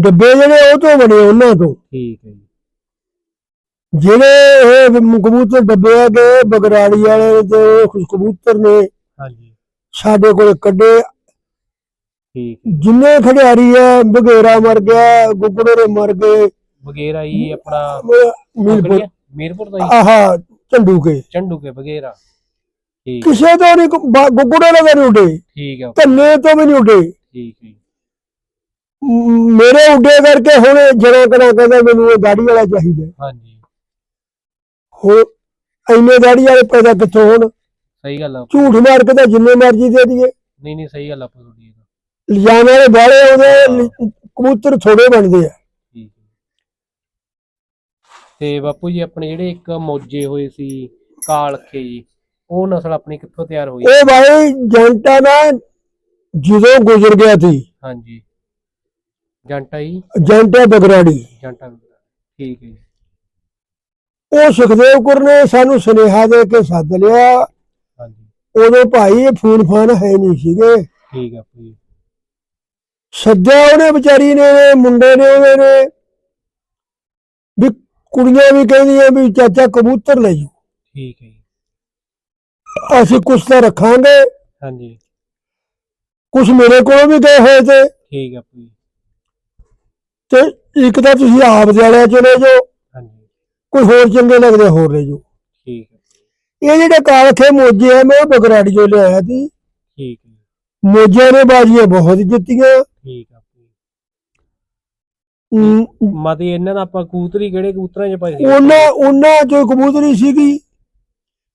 ਡੱਬੇ ਜਿਹੜੇ ਉਹ ਤੋਂ ਬਣੇ ਉਹਨਾਂ ਤੋਂ। ਠੀਕ ਹੈ ਜੀ। ਜਿਹੜੇ ਇਹ ਕਬੂਤਰ ਡੱਬੇ ਆ ਗਏ ਬਗਰਾੜੀ ਵਾਲੇ ਤੇ ਉਹ ਕਬੂਤਰ ਨੇ ਹਾਂਜੀ। ਸਾਡੇ ਕੋਲ ਕੱਢੇ। ਠੀਕ। ਜਿੰਨੇ ਖਿਡਾਰੀ ਆ ਬਗੇਰਾ ਮਰ ਗਿਆ ਗੁੱਗੜੇ ਮਰ ਗਏ। ਵਗੈਰਾ ਹੀ ਆਪਣਾ ਮੀਰਪੁਰ। ਮੀਰਪੁਰ ਦਾ ਹੀ? ਆਹਾ ਝੰਡੂ ਕੇ ਚੰਡੂ ਕੇ ਵਗੈਰਾ ਠੀਕ ਕਿਸੇ ਤੋਂ ਨਹੀਂ ਗੁੱਗੜੇ ਲਗੇ ਨਹੀਂ ਉੱਡੇ। ਠੀਕ ਹੈ। ਧੰਨੇ ਤੋਂ ਵੀ ਨਹੀਂ ਉੱਡੇ। ਠੀਕ ਹੈ ਮੇਰੇ ਉੱਡੇ ਕਰਕੇ ਹੁਣ ਜਿਹੜਾ ਕਰਾ ਕਹਿੰਦਾ ਮੈਨੂੰ ਇਹ ਦਾੜੀ ਵਾਲਾ ਚਾਹੀਦਾ। ਹਾਂਜੀ। ਹੋ ਇੰਨੇ ਦਾੜੀ ਵਾਲੇ ਪੈਦਾ ਕਿੱਥੋਂ ਹੋਣ? ਸਹੀ ਗੱਲ ਆ। ਝੂਠ ਮਾਰ ਕੇ ਤਾਂ ਜਿੰਨੇ ਮਰਜ਼ੀ ਦੇ ਦਈਏ। ਨਹੀਂ ਨਹੀਂ ਸਹੀ ਗੱਲ ਆ ਤੁਹਾਡੀ। ਲਿਜਾਣ ਵਾਲੇ ਬਾਲੇ ਉਹਦੇ ਲ- ਕਬੂਤਰ ਥੋੜੇ ਬਣਦੇ ਆ। ਤੇ ਬਾਪੂ ਜੀ ਆਪਣੇ ਜਿਹੜੇ ਇੱਕ ਮੌਜੇ ਹੋਏ ਸੀ ਕਾਲਖੇ ਜੀ ਉਹ ਨਸਲ ਆਪਣੀ ਕਿੱਥੋਂ ਤਿਆਰ ਹੋਈ? ਇਹ ਭਾਈ ਜੰਟਾ ਨਾ ਜਦੋਂ ਗੁਜ਼ਰ ਗਿਆ ਸੀ। ਹਾਂਜੀ। ਜੰਟਾ ਜੀ? ਜੰਟਾ ਬਗਰਾੜੀ। ਜੰਟਾ ਠੀਕ ਹੈ ਜੀ। ਉਹ ਸੁਖਦੇਵ ਕੁਰ ਨੇ ਸਾਨੂੰ ਸੁਨੇਹਾ ਦੇ ਕੇ ਸੱਦ ਲਿਆ। ਹਾਂਜੀ। ਉਦੋਂ ਭਾਈ ਇਹ ਫੋਨ ਫਾਨ ਹੈ ਨਹੀਂ ਸੀਗੇ। ਠੀਕ ਬਾਪੂ ਜੀ ਸੱਦਿਆ ਉਹਨੇ ਵਿਚਾਰੀ ਨੇ ਮੁੰਡੇ ਨੇ ਉਹਦੇ ਨੇ। ਵੀ ਕੁੜੀਆਂ ਵੀ ਕਹਿੰਦੀਆਂ ਵੀ ਚਾਚਾ ਕਬੂਤਰ ਲੈ ਜਾਓ। ਠੀਕ ਹੈ ਜੀ। ਅਸੀਂ ਕੁਛ ਤਾਂ ਰੱਖਾਂਗੇ। ਹਾਂਜੀ। ਕੁਛ ਮੇਰੇ ਕੋਲ ਵੀ ਗਏ ਹੋਏ ਤੇ। ਠੀਕ ਬਾਪੂ ਜੀ ਤੇ ਇੱਕ ਤਾਂ ਤੁਸੀਂ ਆਪ ਦਿਆਲਿਆਂ ਚਲੇ ਜਾਓ। ਹਾਂਜੀ। ਕੋਈ ਹੋਰ ਚੰਗੇ ਲੱਗਦੇ ਹੋਰ ਲੈ ਜਾਓ। ਠੀਕ ਹੈ। ਇਹ ਜਿਹੜੇ ਕਾਲਖੇ ਮੋਜੇ ਆ ਮੈਂ ਉਹ ਬਗਰਾੜੀਓ ਲਿਆਇਆ ਸੀ। ਠੀਕ ਹੈ। ਜੀ, ਮੋਜਿਆਂ ਨੇ ਬਾਜੀਆਂ ਬਹੁਤ ਜਿੱਤੀਆਂ। ਠੀਕ ਜੀ ਅਮ, ਮਤੇ ਇਹਨਾਂ ਦਾ ਆਪਾਂ ਕਬੂਤਰੀ ਕਿਹੜੇ ਕਬੂਤਰਾਂ 'ਚ ਪਾਈ ਸੀ ਉਹਨਾਂ ਉਹਨਾਂ ਚੋਂ ਕਬੂਤਰੀ ਸੀਗੀ।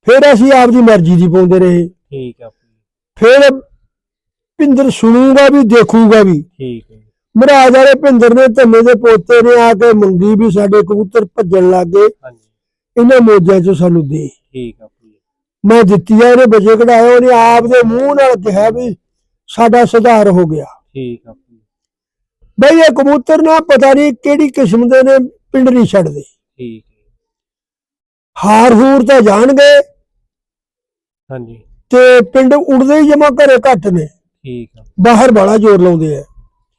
ਫਿਰ ਅਸੀਂ ਆਪਦੀ ਮਰਜ਼ੀ ਦੀ ਪਾਉਂਦੇ ਰਹੇ। ਠੀਕ ਆ। ਜੀ, ਫਿਰ ਭਿੰਦਰ ਸੁਣੂਗਾ ਵੀ ਦੇਖੂਗਾ ਵੀ। ਠੀਕ ਹੈ ਜੀ, ਮਹਾਰਾਜ ਵਾਲੇ ਭਿੰਦਰ ਨੇ ਧੰਨੇ ਦੇ ਪੋਤੇ ਨੇ ਆ ਕੇ ਮੰਗੀ ਵੀ ਸਾਡੇ ਕਬੂਤਰ ਭੱਜਣ ਲੱਗ ਇਹਨਾਂ ਮੋਜਾਂ ਚੋਂ ਸਾਨੂੰ ਦੇ। ਠੀਕ ਆ ਮੈਂ ਦਿੱਤੀ ਆ ਇਹਨੇ ਬੱਚੇ ਕਢਾਏ ਉਹਨੇ ਆਪ ਦੇ ਮੂੰਹ ਨਾਲ ਕਿਹਾ ਵੀ ਸਾਡਾ ਸੁਧਾਰ ਹੋ ਗਿਆ। ਠੀਕ ਆ ਬਈ ਇਹ ਕਬੂਤਰ ਨਾ ਪਤਾ ਨਹੀਂ ਕਿਹੜੀ ਕਿਸਮ ਦੇ ਨੇ ਪਿੰਡ ਨਹੀਂ ਛੱਡਦੇ। ਠੀਕ ਹਾਰ ਹੂਰ ਤਾਂ ਜਾਣਗੇ ਹਾਂਜੀ। ਤੇ ਪਿੰਡ ਉੜਦੇ ਹੀ ਜਮਾ ਘਰੇ ਘੱਟ ਨੇ। ਠੀਕ ਆ। ਬਾਹਰ ਬੜਾ ਜ਼ੋਰ ਲਾਉਂਦੇ ਆ।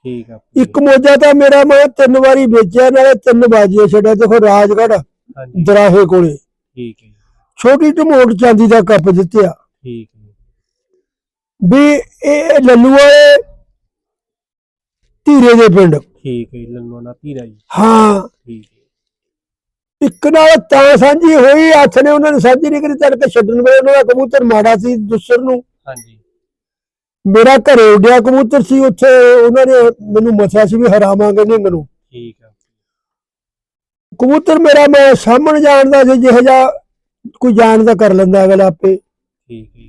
ਠੀਕ ਆ। ਇੱਕ ਮੋਜਾ ਤਾਂ ਮੇਰਾ ਮੈਂ ਤਿੰਨ ਵਾਰੀ ਵੇਚਿਆ ਨਾਲੇ ਤਿੰਨ ਬਾਜੀਆਂ ਛੱਡਿਆ ਦੇਖੋ ਰਾਜਗੜ੍ਹ ਹਾਂਜੀ। ਦਰਾਹੇ ਕੋਲੇ। ਠੀਕ ਹੈ ਛੋਟੀ ਢਮੋਟ ਚਾਂਦੀ ਦਾ ਕੱਪ ਦਿੱਤਿਆ ਠੀਕ ਹੈ ਵੀ ਇਹ ਲੱਲੂ ਵਾਲੇ ਧੀਰੇ ਦੇ ਪਿੰਡ। ਠੀਕ ਹੈ ਜੀ, ਲੰਨੋ ਨਾ ਧੀਰਾ ਜੀ। ਹਾਂ। ਠੀਕ ਹੈ। ਇੱਕ ਨਾਲ ਤਾਂ ਸਾਂਝੀ ਹੋਈ ਹੱਥ ਨੇ ਉਹਨਾਂ ਨੇ ਸਾਂਝੀ ਨਹੀਂ ਕਰੀ ਤੜਕੇ ਛੱਡਣ ਵੇਲੇ ਉਹਨਾਂ ਦਾ ਕਬੂਤਰ ਮਾੜਾ ਸੀ ਦੁਸਰ ਨੂੰ। ਹਾਂਜੀ। ਮੇਰਾ ਘਰੇ ਉੱਡਿਆ ਕਬੂਤਰ ਸੀ ਉੱਥੇ ਉਹਨਾਂ ਨੇ ਮੈਨੂੰ ਮਥਿਆ ਸੀ ਵੀ ਹਰਾਵਾਂਗੇ ਨਿੰਗ ਨੂੰ ਠੀਕ ਆ। ਕਬੂਤਰ ਮੇਰਾ ਮੈਂ ਸਾਹਮਣ ਜਾਣਦਾ ਸੀ ਜਿਹੋ ਜਿਹਾ ਕੋਈ ਜਾਣਦਾ ਕਰ ਲੈਂਦਾ ਅਗਲਾ ਆਪੇ। ਠੀਕ ਹੈ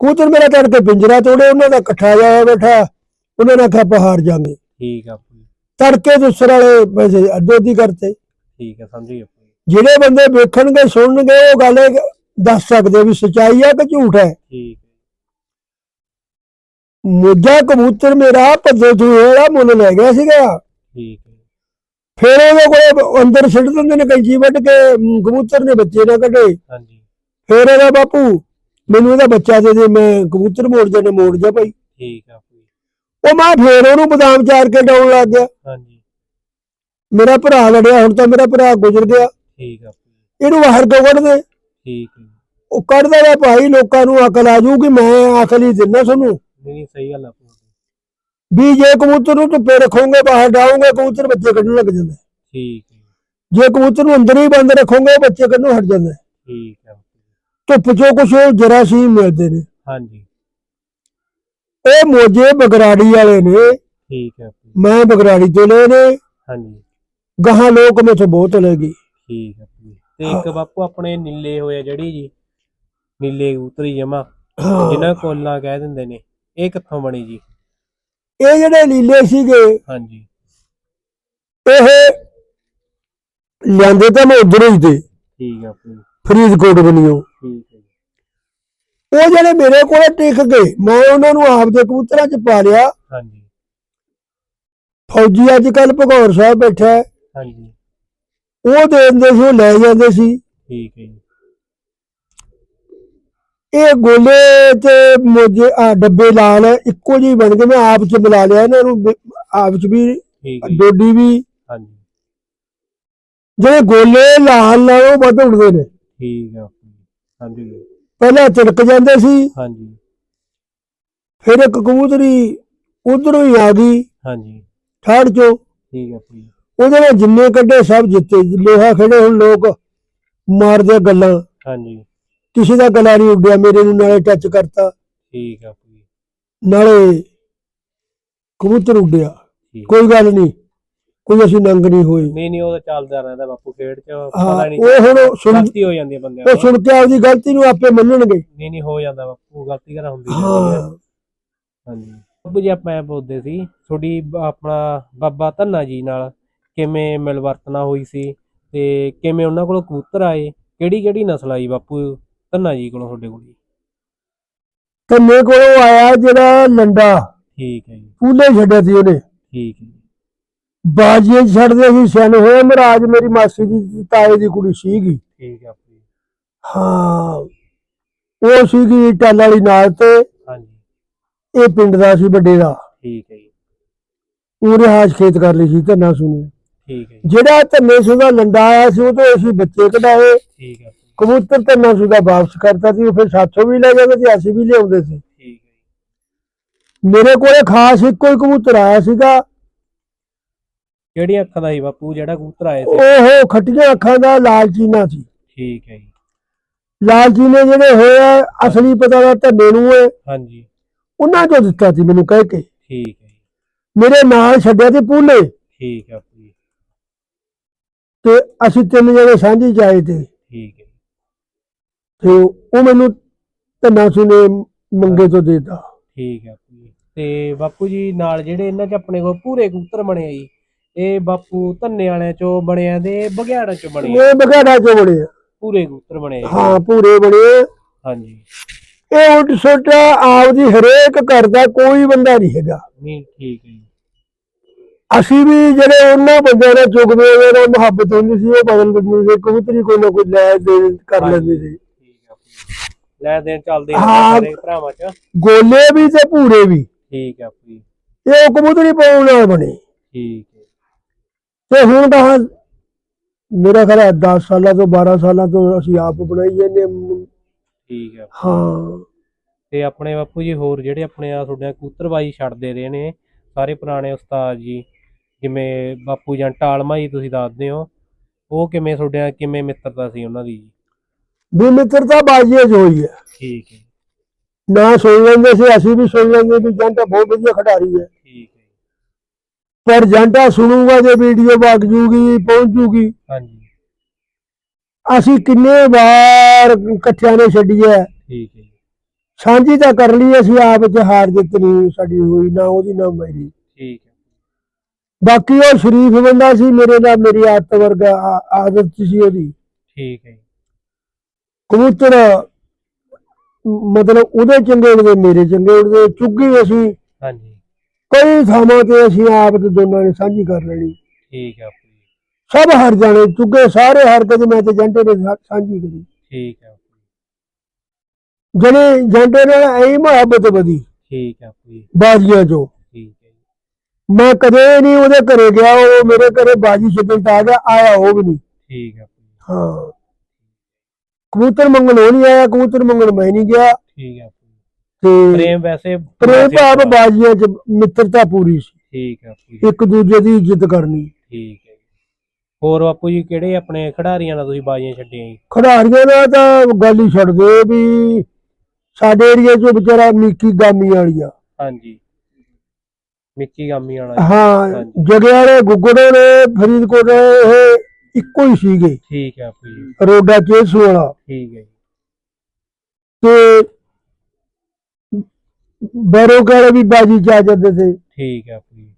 ਕਬੂਤਰ ਮੇਰਾ ਤੜਕੇ ਪਿੰਜਰਾ ਤੋੜੇ ਉਹਨਾਂ ਦਾ ਇਕੱਠਾ ਜਾਇਆ ਬੈਠਾ ਉਹਨਾਂ ਨੇ ਆਖਿਆ ਪਹਾੜ ਜਾਂਗੇ ਠੀਕ ਆ ਤੜਕੇ ਦੂਸਰੇ ਵਾਲੇ ਵੈਸੇ ਅੱਧੋ ਅੱਧੀ ਕਰਤੇ। ਠੀਕ ਹੈ ਸਮਝ ਜਿਹੜੇ ਬੰਦੇ ਵੇਖਣਗੇ ਸੁਣਨਗੇ ਉਹ ਗੱਲ ਦੱਸ ਸਕਦੇ ਵੀ ਸਚਾਈ ਆ ਕਿ ਝੂਠ ਹੈ। ਠੀਕ ਮੋਜਾ ਕਬੂਤਰ ਮੇਰਾ ਭੱਜੇ ਵਾਲਾ ਮੁੱਲ ਲੈ ਗਿਆ ਸੀਗਾ। ਠੀਕ ਹੈ। ਫਿਰ ਉਹਦੇ ਕੋਲੇ ਅੰਦਰ ਸਿੱਟ ਦਿੰਦੇ ਨੇ ਕੈਂਚੀ ਵੱਢ ਕੇ ਕਬੂਤਰ ਨੇ ਬੱਚੇ ਨਾ ਕੱਢੇ। ਹਾਂਜੀ। ਫਿਰ ਇਹਦਾ ਬਾਪੂ ਮੈਨੂੰ ਇਹਦਾ ਬੱਚਾ ਦੇ ਦੇ ਮੈਂ ਕਬੂਤਰ ਮੋੜ ਜਾਣੇ ਮੋੜ ਜਾ ਭਾਈ। ਠੀਕ ਆ ਜੀ, ਉਹ ਮੈਂ ਫੇਰ ਉਹਨੂੰ ਬਦਾਮ ਚਾਰ ਕੇ ਡਾਉਣ ਲੱਗ ਗਿਆ। ਹਾਂਜੀ। ਮੇਰਾ ਭਰਾ ਲੜਿਆ ਹੁਣ ਤਾਂ ਮੇਰਾ ਭਰਾ ਗੁਜ਼ਰ ਗਿਆ। ਠੀਕ ਆ ਜੀ, ਇਹਨੂੰ ਬਾਹਰ ਕਿਉਂ ਕੱਢ ਦੇ ਠੀਕ ਜੀ। ਉਹ ਕੱਢਦਾ ਵਾ ਭਾਈ ਲੋਕਾਂ ਨੂੰ ਅਕਲ ਆ ਜੂਗੀ ਮੈਂ ਅਕਲ ਹੀ ਦਿੰਦਾ ਤੁਹਾਨੂੰ। ਨਹੀਂ ਨਹੀਂ ਸਹੀ ਗੱਲ ਆ ਵੀ ਜੇ ਕਬੂਤਰ ਨੂੰ ਧੁੱਪੇ ਰੱਖੋਗੇ ਬਾਹਰ ਡਾਉਂਗੇ ਕਬੂਤਰ ਬੱਚੇ ਕੱਢਣ ਲੱਗ ਜਾਂਦੇ। ਠੀਕ ਹੈ। ਜੀ, ਕਬੂਤਰ ਨੂੰ ਅੰਦਰ ਹੀ ਬੰਦ ਰੱਖੋਗੇ ਬੱਚੇ ਕੱਢਣੋਂ ਹਟ ਜਾਂਦੇ। ਠੀਕ ਹੈ। ਬਾਪੂ ਜੀ, ਧੁੱਪ ਚੋਂ ਕੁਛ ਜਰਾਸੀਮ ਮਿਲਦੇ ਨੇ। ਹਾਂਜੀ। ਇਹ ਮੋਜੇ ਬਗਰਾੜੀ ਵਾਲੇ ਨੇ। ਠੀਕ ਹੈ। ਬਾਪੂ ਜੀ, ਮੈਂ ਬਗਰਾੜੀ ਤੋਂ ਲਏ ਨੇ। ਹਾਂਜੀ। ਗਾਹਾਂ ਲੋਕ ਮੇਥੋਂ ਬਹੁਤ ਲੈ ਗਏ। ਠੀਕ ਹੈ ਬਾਪੂ ਜੀ। ਤੇ ਇੱਕ ਬਾਪੂ ਆਪਣੇ ਨੀਲੇ ਹੋਏ ਜਿਹੜੀ ਜੀ ਨੀਲੇ ਕਬੂਤਰੀ ਜਮਾ ਹਾਂ। ਜਿਹਨਾਂ ਨੂੰ ਕੋਲਾਂ ਕਹਿ ਦਿੰਦੇ ਨੇ। ਇਹ ਕਿੱਥੋਂ ਬਣੀ ਜੀ? ਇਹ ਜਿਹੜੇ ਲੀਲੇ ਸੀਗੇ ਹਾਂਜੀ। ਇਹ ਲਿਆਂਦੇ ਤਾਂ ਮੈਂ ਉਧਰੋਂ ਹੀ ਤੇ। ਠੀਕ ਬਾਪੂ ਜੀ, ਫਰੀਦਕੋਟ ਬਣੀਓ। ਠੀਕ ਹੈ ਜੀ, ਉਹ ਜਿਹੜੇ ਮੇਰੇ ਕੋਲੇ ਟਿਕ ਗਏ ਮੈਂ ਉਹਨਾਂ ਨੂੰ ਆਪਦੇ ਕਬੂਤਰਾਂ 'ਚ ਪਾ ਲਿਆ। ਹਾਂਜੀ। ਫੌਜੀ ਅੱਜ ਕੱਲ ਭਗੌਰ ਸਾਹਿਬ ਬੈਠਾ ਹੈ, ਹਾਂਜੀ। ਉਹ ਦੇ ਦਿੰਦੇ ਸੀ ਉਹ ਲੈ ਜਾਂਦੇ ਸੀ। ਠੀਕ ਹੈ ਜੀ। ਇਹ ਗੋਲੇ ਤੇ ਮੋਜੇ ਆ ਡੱਬੇ ਲਾਲ ਇੱਕੋ ਜਿਹੇ ਬਣ ਗਏ ਮੈਂ ਆਪ ਚ ਮਿਲਾ ਲਿਆ ਇਹਨਾਂ ਨੂੰ ਆਪ ਚ ਵੀ ਡੋਡੀ ਵੀ। ਹਾਂਜੀ। ਜਿਹੜੇ ਗੋਲੇ ਲਾਲ ਨਾਲੋਂ ਵੱਧ ਉੱਡਦੇ ਨੇ। ਠੀਕ ਜੀ। ਹਾਂਜੀ ਪਹਿਲਾਂ ਤਿਲਕ ਜਾਂਦੇ ਸੀ। ਹਾਂਜੀ। ਫਿਰ ਇੱਕ ਕਬੂਤਰੀ ਉਧਰੋਂ ਹੀ ਆ ਗਈ। ਹਾਂਜੀ। ਠਾੜ ਚੋਂ। ਠੀਕ ਜੀ। ਉਹਦੇ ਨਾਲ ਜਿੰਨੇ ਕੱਢੇ ਸਭ ਜਿੱਤੇ। ਲੋਹਾ ਖੜੇ ਹੁਣ ਲੋਕ ਮਾਰਦੇ ਗੱਲਾਂ। ਹਾਂਜੀ। ਕਿਸੇ ਦਾ ਗਲਾ ਨਹੀਂ ਉੱਡਿਆ ਮੇਰੇ ਨੂੰ ਨਾਲੇ ਟੱਚ ਕਰਤਾ। ਠੀਕ ਬਾਪੂ ਜੀ ਨਾਲੇ ਕਬੂਤਰ ਉੱਡਿਆ। ਠੀਕ। ਕੋਈ ਗੱਲ ਨਹੀਂ ਕੋਈ ਅਸੀਂ ਨੰਗ ਨਹੀਂ ਹੋਏ। ਨਹੀਂ ਨਹੀਂ ਉਹ ਤਾਂ ਚੱਲਦਾ ਰਹਿੰਦਾ ਬਾਪੂ ਖੇਡ ਚ ਹਾਂ ਪਤਾ ਨਹੀਂ ਉਹ ਹੁਣ ਸੁਣ ਗਲਤੀ ਹੋ ਜਾਂਦੀ ਹੈ ਬੰਦਿਆਂ ਉਹ ਤੋਂ ਸੁਣ ਕੇ ਆਪਦੀ ਗਲਤੀ ਨੂੰ ਆਪੇ ਮੰਨਣਗੇ। ਨਹੀਂ ਨਹੀਂ ਹੋ ਜਾਂਦਾ ਬਾਪੂ ਗਲਤੀ ਕਰਾ ਹੁੰਦੀ ਹਾਂ। ਰਹਿੰਦੀ ਹੈ। ਹਾਂਜੀ। ਬਾਪੂ ਜੀ ਆਪਾਂ ਇਹ ਪੁੱਛਦੇ ਸੀ ਤੁਹਾਡੀ ਬ- ਆਪਣਾ ਬਾਬਾ ਧੰਨਾ ਜੀ ਨਾਲ ਕਿਵੇਂ ਮਿਲਵਰਤਨਾ ਹੋਈ ਸੀ ਤੇ ਕਿਵੇਂ ਉਹਨਾਂ ਕੋਲੋਂ ਕਬੂਤਰ ਆਏ? ਕਿਹੜੀ ਕਿਹੜੀ ਨਸਲ ਆਈ ਬਾਪੂ? ਧੰਨਾ ਜੀ ਕੋਲੋਂ ਤੁਹਾਡੇ ਕੋਲ ਜੀ? ਕੋਲੋਂ ਆਇਆ ਜਿਹੜਾ ਲੰਡਾ ਠੀਕ ਹੈ ਜੀ। ਪੂਲੇ ਛੱਡਿਆ ਸੀ ਉਹਨੇ। ਠੀਕ ਹੈ ਬਾਜੀਆਂ ਛੱਡਦੇ ਸੀ ਸਿਆਣ ਹੋਇਆ ਮਹਾਰਾਜ ਮੇਰੀ ਮਾਸੀ ਦੀ ਤਾਏ ਦੀ ਕੁੜੀ ਸੀਗੀ। ਠੀਕ ਹੈ ਜੀ ਹਾਂ ਉਹ ਸੀਗੀ ਟੱਲ ਵਾਲੀ ਨਾਲ ਤੇ ਹਾਂਜੀ। ਇਹ ਪਿੰਡ ਦਾ ਸੀ ਵੱਡੇ ਦਾ। ਠੀਕ ਹੈ ਜੀ। ਉਹਨੇ ਹਾਸ਼ ਖੇਤ ਕਰ ਲਈ ਸੀ ਧੰਨਾ ਸੁਣੀ। ਠੀਕ ਹੈ ਜਿਹੜਾ ਧੰਨੇ ਸੁਦਾ ਲੰਡਾ ਆਇਆ ਸੀ ਉਹ ਤੋਂ ਅਸੀਂ ਬੱਚੇ ਕਢਾਏ। ਠੀਕ ਹੈ। ਕਬੂਤਰ ਧੰਨਾ ਸੁਦਾ ਵਾਪਸ ਕਰਤਾ ਸੀ ਉਹ ਫਿਰ ਸਾਥੋਂ ਵੀ ਲੈ ਜਾਂਦੇ ਸੀ ਅਸੀਂ ਵੀ ਲਿਆਉਂਦੇ ਸੀ। ਠੀਕ ਹੈ ਜੀ। ਮੇਰੇ ਕੋਲੇ ਖਾਸ ਇੱਕੋ ਹੀ ਕਬੂਤਰ ਆਇਆ ਸੀਗਾ। ਕਿਹੜੀਆਂ ਅੱਖਾਂ ਦਾ ਸੀ ਬਾਪੂ? ਜਿਹੜਾ ਕਬੂਤਰ ਆਏ ਸੀ? ਉਹ ਖੱਟੀਆਂ ਅੱਖਾਂ ਦਾ ਲਾਲ ਚੀਨਾ ਸੀ। ਠੀਕ ਹੈ ਜੀ। ਲਾਲ ਚੀਨੇ ਜਿਹੜੇ ਹੋਏ ਆ ਅਸਲੀ ਪਤਾ ਦਾ ਧੰਨੇ ਨੂੰ ਹੈ ਹਾਂਜੀ। ਉਹਨਾਂ ਚੋਂ ਦਿੱਤਾ ਸੀ ਮੈਨੂੰ ਕਹਿ ਕੇ। ਠੀਕ ਹੈ ਮੇਰੇ ਨਾਲ ਛੱਡਿਆ ਤੇ ਪੂਲੇ। ਠੀਕ ਹੈ ਤੇ ਅਸੀਂ ਤਿੰਨ ਜਣੇ ਸਾਂਝੀ ਜਾਏ ਤੇ। ਠੀਕ ਹੈ। ਤੇ ਉਹ ਮੈਨੂੰ ਧੰਨਾ ਸੁਨੇ ਮੰਗੇ ਤੋਂ ਦੇਤਾ ਠੀਕ ਹੈ ਬਾਪੂ ਜੀ ਤੇ ਬਾਪੂ ਜੀ ਨਾਲ ਜਿਹੜੇ ਇਹਨਾਂ 'ਚ ਆਪਣੇ ਕੋਲ ਪੂਰੇ ਕਬੂਤਰ ਬਣੇ ਆ ਜੀ ਇਹ ਬਾਪੂ ਧੰਨੇ ਵਾਲਿਆਂ ਚੋਂ ਬਣਿਆ ਦੇ ਬਘਿਆੜਾਂ ਚੋਂ ਬਣੇ ਆ ਇਹ ਬਗਾੜਾ ਚੋਂ ਬਣੇ ਆ। ਪੂਰੇ ਕਬੂਤਰ ਬਣੇ ਆ ਜੀ। ਹਾਂ ਪੂਰੇ ਬਣੇ ਆ। ਹਾਂਜੀ ਇਹ ਉੱਡ ਸੁੱਟ ਆਪਦੀ ਹਰੇਕ ਘਰ ਦਾ ਕੋਈ ਬੰਦਾ ਨਹੀਂ ਹੈਗਾ ਨਹੀਂ ਠੀਕ ਹੈ ਜੀ ਅਸੀਂ ਵੀ ਜਿਹੜੇ ਉਹਨਾਂ ਬੰਦਿਆਂ ਨਾਲ ਚੁਗਦੇ ਉਹਨਾਂ ਮੁਹੱਬਤ ਹੁੰਦੀ ਸੀ ਉਹ ਬਦਲ ਦਿੰਦੇ ਸੀ ਕਬੂਤਰੀ ਕੋਈ ਨਾ ਕੋਈ ਲੈ ਦੇ ਕਰ ਲੈਂਦੇ ਸੀ। ਲੈ ਦੇਣ ਚੱਲਦੇ ਆ ਹਾਂ। ਸਾਰੇ ਭਰਾਵਾਂ 'ਚ। ਗੋਲੇ ਵੀ ਤੇ ਪੂਰੇ ਵੀ। ਠੀਕ ਬਾਪੂ ਜੀ ਇਹ ਕਬੂਤਰੀ ਪਾਉਣ ਨਾਲ ਬਣੇ। ਠੀਕ ਹੈ ਤੇ ਹੁਣ ਤਾਂ ਮੇਰਾ ਖਿਆਲ ਹੈ 10 ਸਾਲਾਂ ਤੋਂ 12 ਸਾਲਾਂ ਤੋਂ ਅਸੀਂ ਆਪ ਬਣਾਈ ਜਾਂਦੇ ਹਾਂ। ਠੀਕ ਹੈ ਹਾਂ। ਤੇ ਆਪਣੇ ਬਾਪੂ ਜੀ ਹੋਰ ਜਿਹੜੇ ਆਪਣੇ ਆ ਤੁਹਾਡੇ ਕਬੂਤਰਬਾਜੀ ਛੱਡਦੇ ਰਹੇ ਨੇ ਸਾਰੇ ਪੁਰਾਣੇ ਉਸਤਾਦ ਜੀ ਜਿਵੇਂ ਬਾਪੂ ਜਾਂ ਟਾਲਮਾ ਜੀ ਤੁਸੀਂ ਦੱਸਦੇ ਹੋ ਉਹ ਕਿਵੇਂ ਤੁਹਾਡੇ ਨਾਲ ਕਿਵੇਂ ਮਿੱਤਰਤਾ ਸੀ ਉਹਨਾਂ ਦੀ ਜੀ? ਵੀ ਮਿੱਤਰਤਾ ਬਾਜੀਏ ਹੋਈ ਹੈ। ਠੀਕ ਹੈ। ਨਾ ਸੁਣ ਲੈਂਦੇ ਸੀ ਅਸੀਂ ਵੀ ਸੁਣ ਲੈਂਦੇ ਵੀ ਜੰਟਾ ਬਹੁਤ ਵਧੀਆ ਖਿਡਾਰੀ ਹੈ। ਠੀਕ ਹੈ। ਪਰ ਜੰਟਾ ਸੁਣੂਗਾ ਜੇ ਵੀਡੀਓ ਵਗ ਜੂਗੀ ਪਹੁੰਚ ਜੂਗੀ। ਹਾਂਜੀ। ਅਸੀਂ ਕਿੰਨੇ ਵਾਰ ਇਕੱਠਿਆਂ ਨੇ ਛੱਡੀ ਹੈ। ਠੀਕ ਹੈ। ਸਾਂਝੀ ਤਾਂ ਕਰ ਲਈ ਅਸੀਂ ਆਪ ਚ ਹਾਰ ਜਿੱਤ ਨਹੀਂ ਸਾਡੀ ਹੋਈ ਨਾ ਉਹਦੀ ਨਾ ਮੇਰੀ। ਠੀਕ ਹੈ। ਬਾਕੀ ਉਹ ਸ਼ਰੀਫ ਬੰਦਾ ਸੀ ਮੇਰੇ ਨਾਲ ਮੇਰੀ ਆਦਤ ਵਰਗਾ ਆਦਤ ਸੀ ਉਹਦੀ। ਠੀਕ ਹੈ। ਕਬੂਤਰ ਮਤਲਬ ਉਹਦੇ ਚੰਗੇ ਉਹਦੇ ਮੇਰੇ ਚੰਗੇ ਉਹਦੇ ਚੁੱਗੀ ਅਸੀਂ ਹਾਂਜੀ। ਕਈ ਥਾਵਾਂ ਤੇ ਅਸੀਂ ਆਪ ਤੇ ਦੋਨਾਂ ਨੇ ਸਾਂਝੀ ਕਰ ਲੈਣੀ। ਠੀਕ ਹੈ ਸਭ ਹਰ ਜਾਣੇ ਚੁੱਗੇ ਸਾਰੇ ਹਰ ਕਦੇ ਮੈਂ ਤੇ ਜੰਟੇ ਨੇ ਸਾ- ਸਾਂਝੀ ਕਰੀ। ਠੀਕ ਹੈ ਬਾਪੂ ਜਣੇ ਜੰਟੇ ਨਾਲ ਐਂ ਮੁਹੱਬਤ ਵਧੀ। ਠੀਕ ਹੈ ਜੀ, ਬਾਜੀਆਂ ਚੋਂ। ਠੀਕ ਹੈ ਜੀ, ਮੈਂ ਕਦੇ ਨਹੀਂ ਉਹਦੇ ਘਰੇ ਗਿਆ ਉਹ ਮੇਰੇ ਘਰੇ ਬਾਜੀ ਛੱਡਣ ਤਾਂ ਆ ਗਿਆ ਆਇਆ ਉਹ ਵੀ ਨਹੀਂ। ਠੀਕ ਹੈ ਜੀ, ਹਾਂ। ਕਬੂਤਰ ਮੰਗਣ ਉਹ ਨਹੀਂ ਆਇਆ ਕਬੂਤਰ ਮੰਗਣ ਮੈਂ ਨਹੀਂ ਗਿਆ ਠੀਕ ਹੈ। ਤੇ ਪ੍ਰੇਮ ਵੈਸੇ ਪ੍ਰੇਮ ਭਾਵ ਬਾਜੀਆਂ ਚ ਮਿੱਤਰਤਾ ਪੂਰੀ ਸੀ ਠੀਕ ਹੈ ਬਾਪੂ ਜੀ, ਇੱਕ ਦੂਜੇ ਦੀ ਇੱਜ਼ਤ ਕਰਨੀ ਠੀਕ ਹੈ ਜੀ। ਹੋਰ ਬਾਪੂ ਜੀ ਕਿਹੜੇ ਆਪਣੇ ਖਿਡਾਰੀਆਂ ਨਾਲ ਤੁਸੀਂ ਬਾਜ਼ੀਆਂ ਛੱਡੀਆਂ ਜੀ ਖਿਡਾਰੀਆਂ ਦਾ ਤਾਂ ਗੱਲ ਹੀ ਛੱਡ ਦੇ ਵੀ ਸਾਡੇ ਏਰੀਆ 'ਚ ਵਿਚਾਰਾ ਮੀਕੀ ਗਾਮੀ ਵਾਲੀਆ ਹਾਂਜੀ ਮਿੱਕੀ ਗਾਮੀ ਵਾਲਾ ਜੀ। ਹਾਂ ਹਾਂਜੀ। ਗੁੱਗੜੇ ਨੇ ਫਰੀਦਕੋਟ ਇਹ ਇੱਕੋ ਹੀ ਸੀਗੇ। ਠੀਕ ਹੈ ਬਾਪੂ ਜੀ। ਰੋਡਾ ਵਾਲਾ। ਠੀਕ ਹੈ ਜੀ। ਤੇ ਬੈਰੋ ਕਾਲੇ ਵੀ ਬਾਜੀ ਆ ਜਾਂਦੇ ਸੀ। ਠੀਕ ਹੈ ਬਾਪੂ ਜੀ।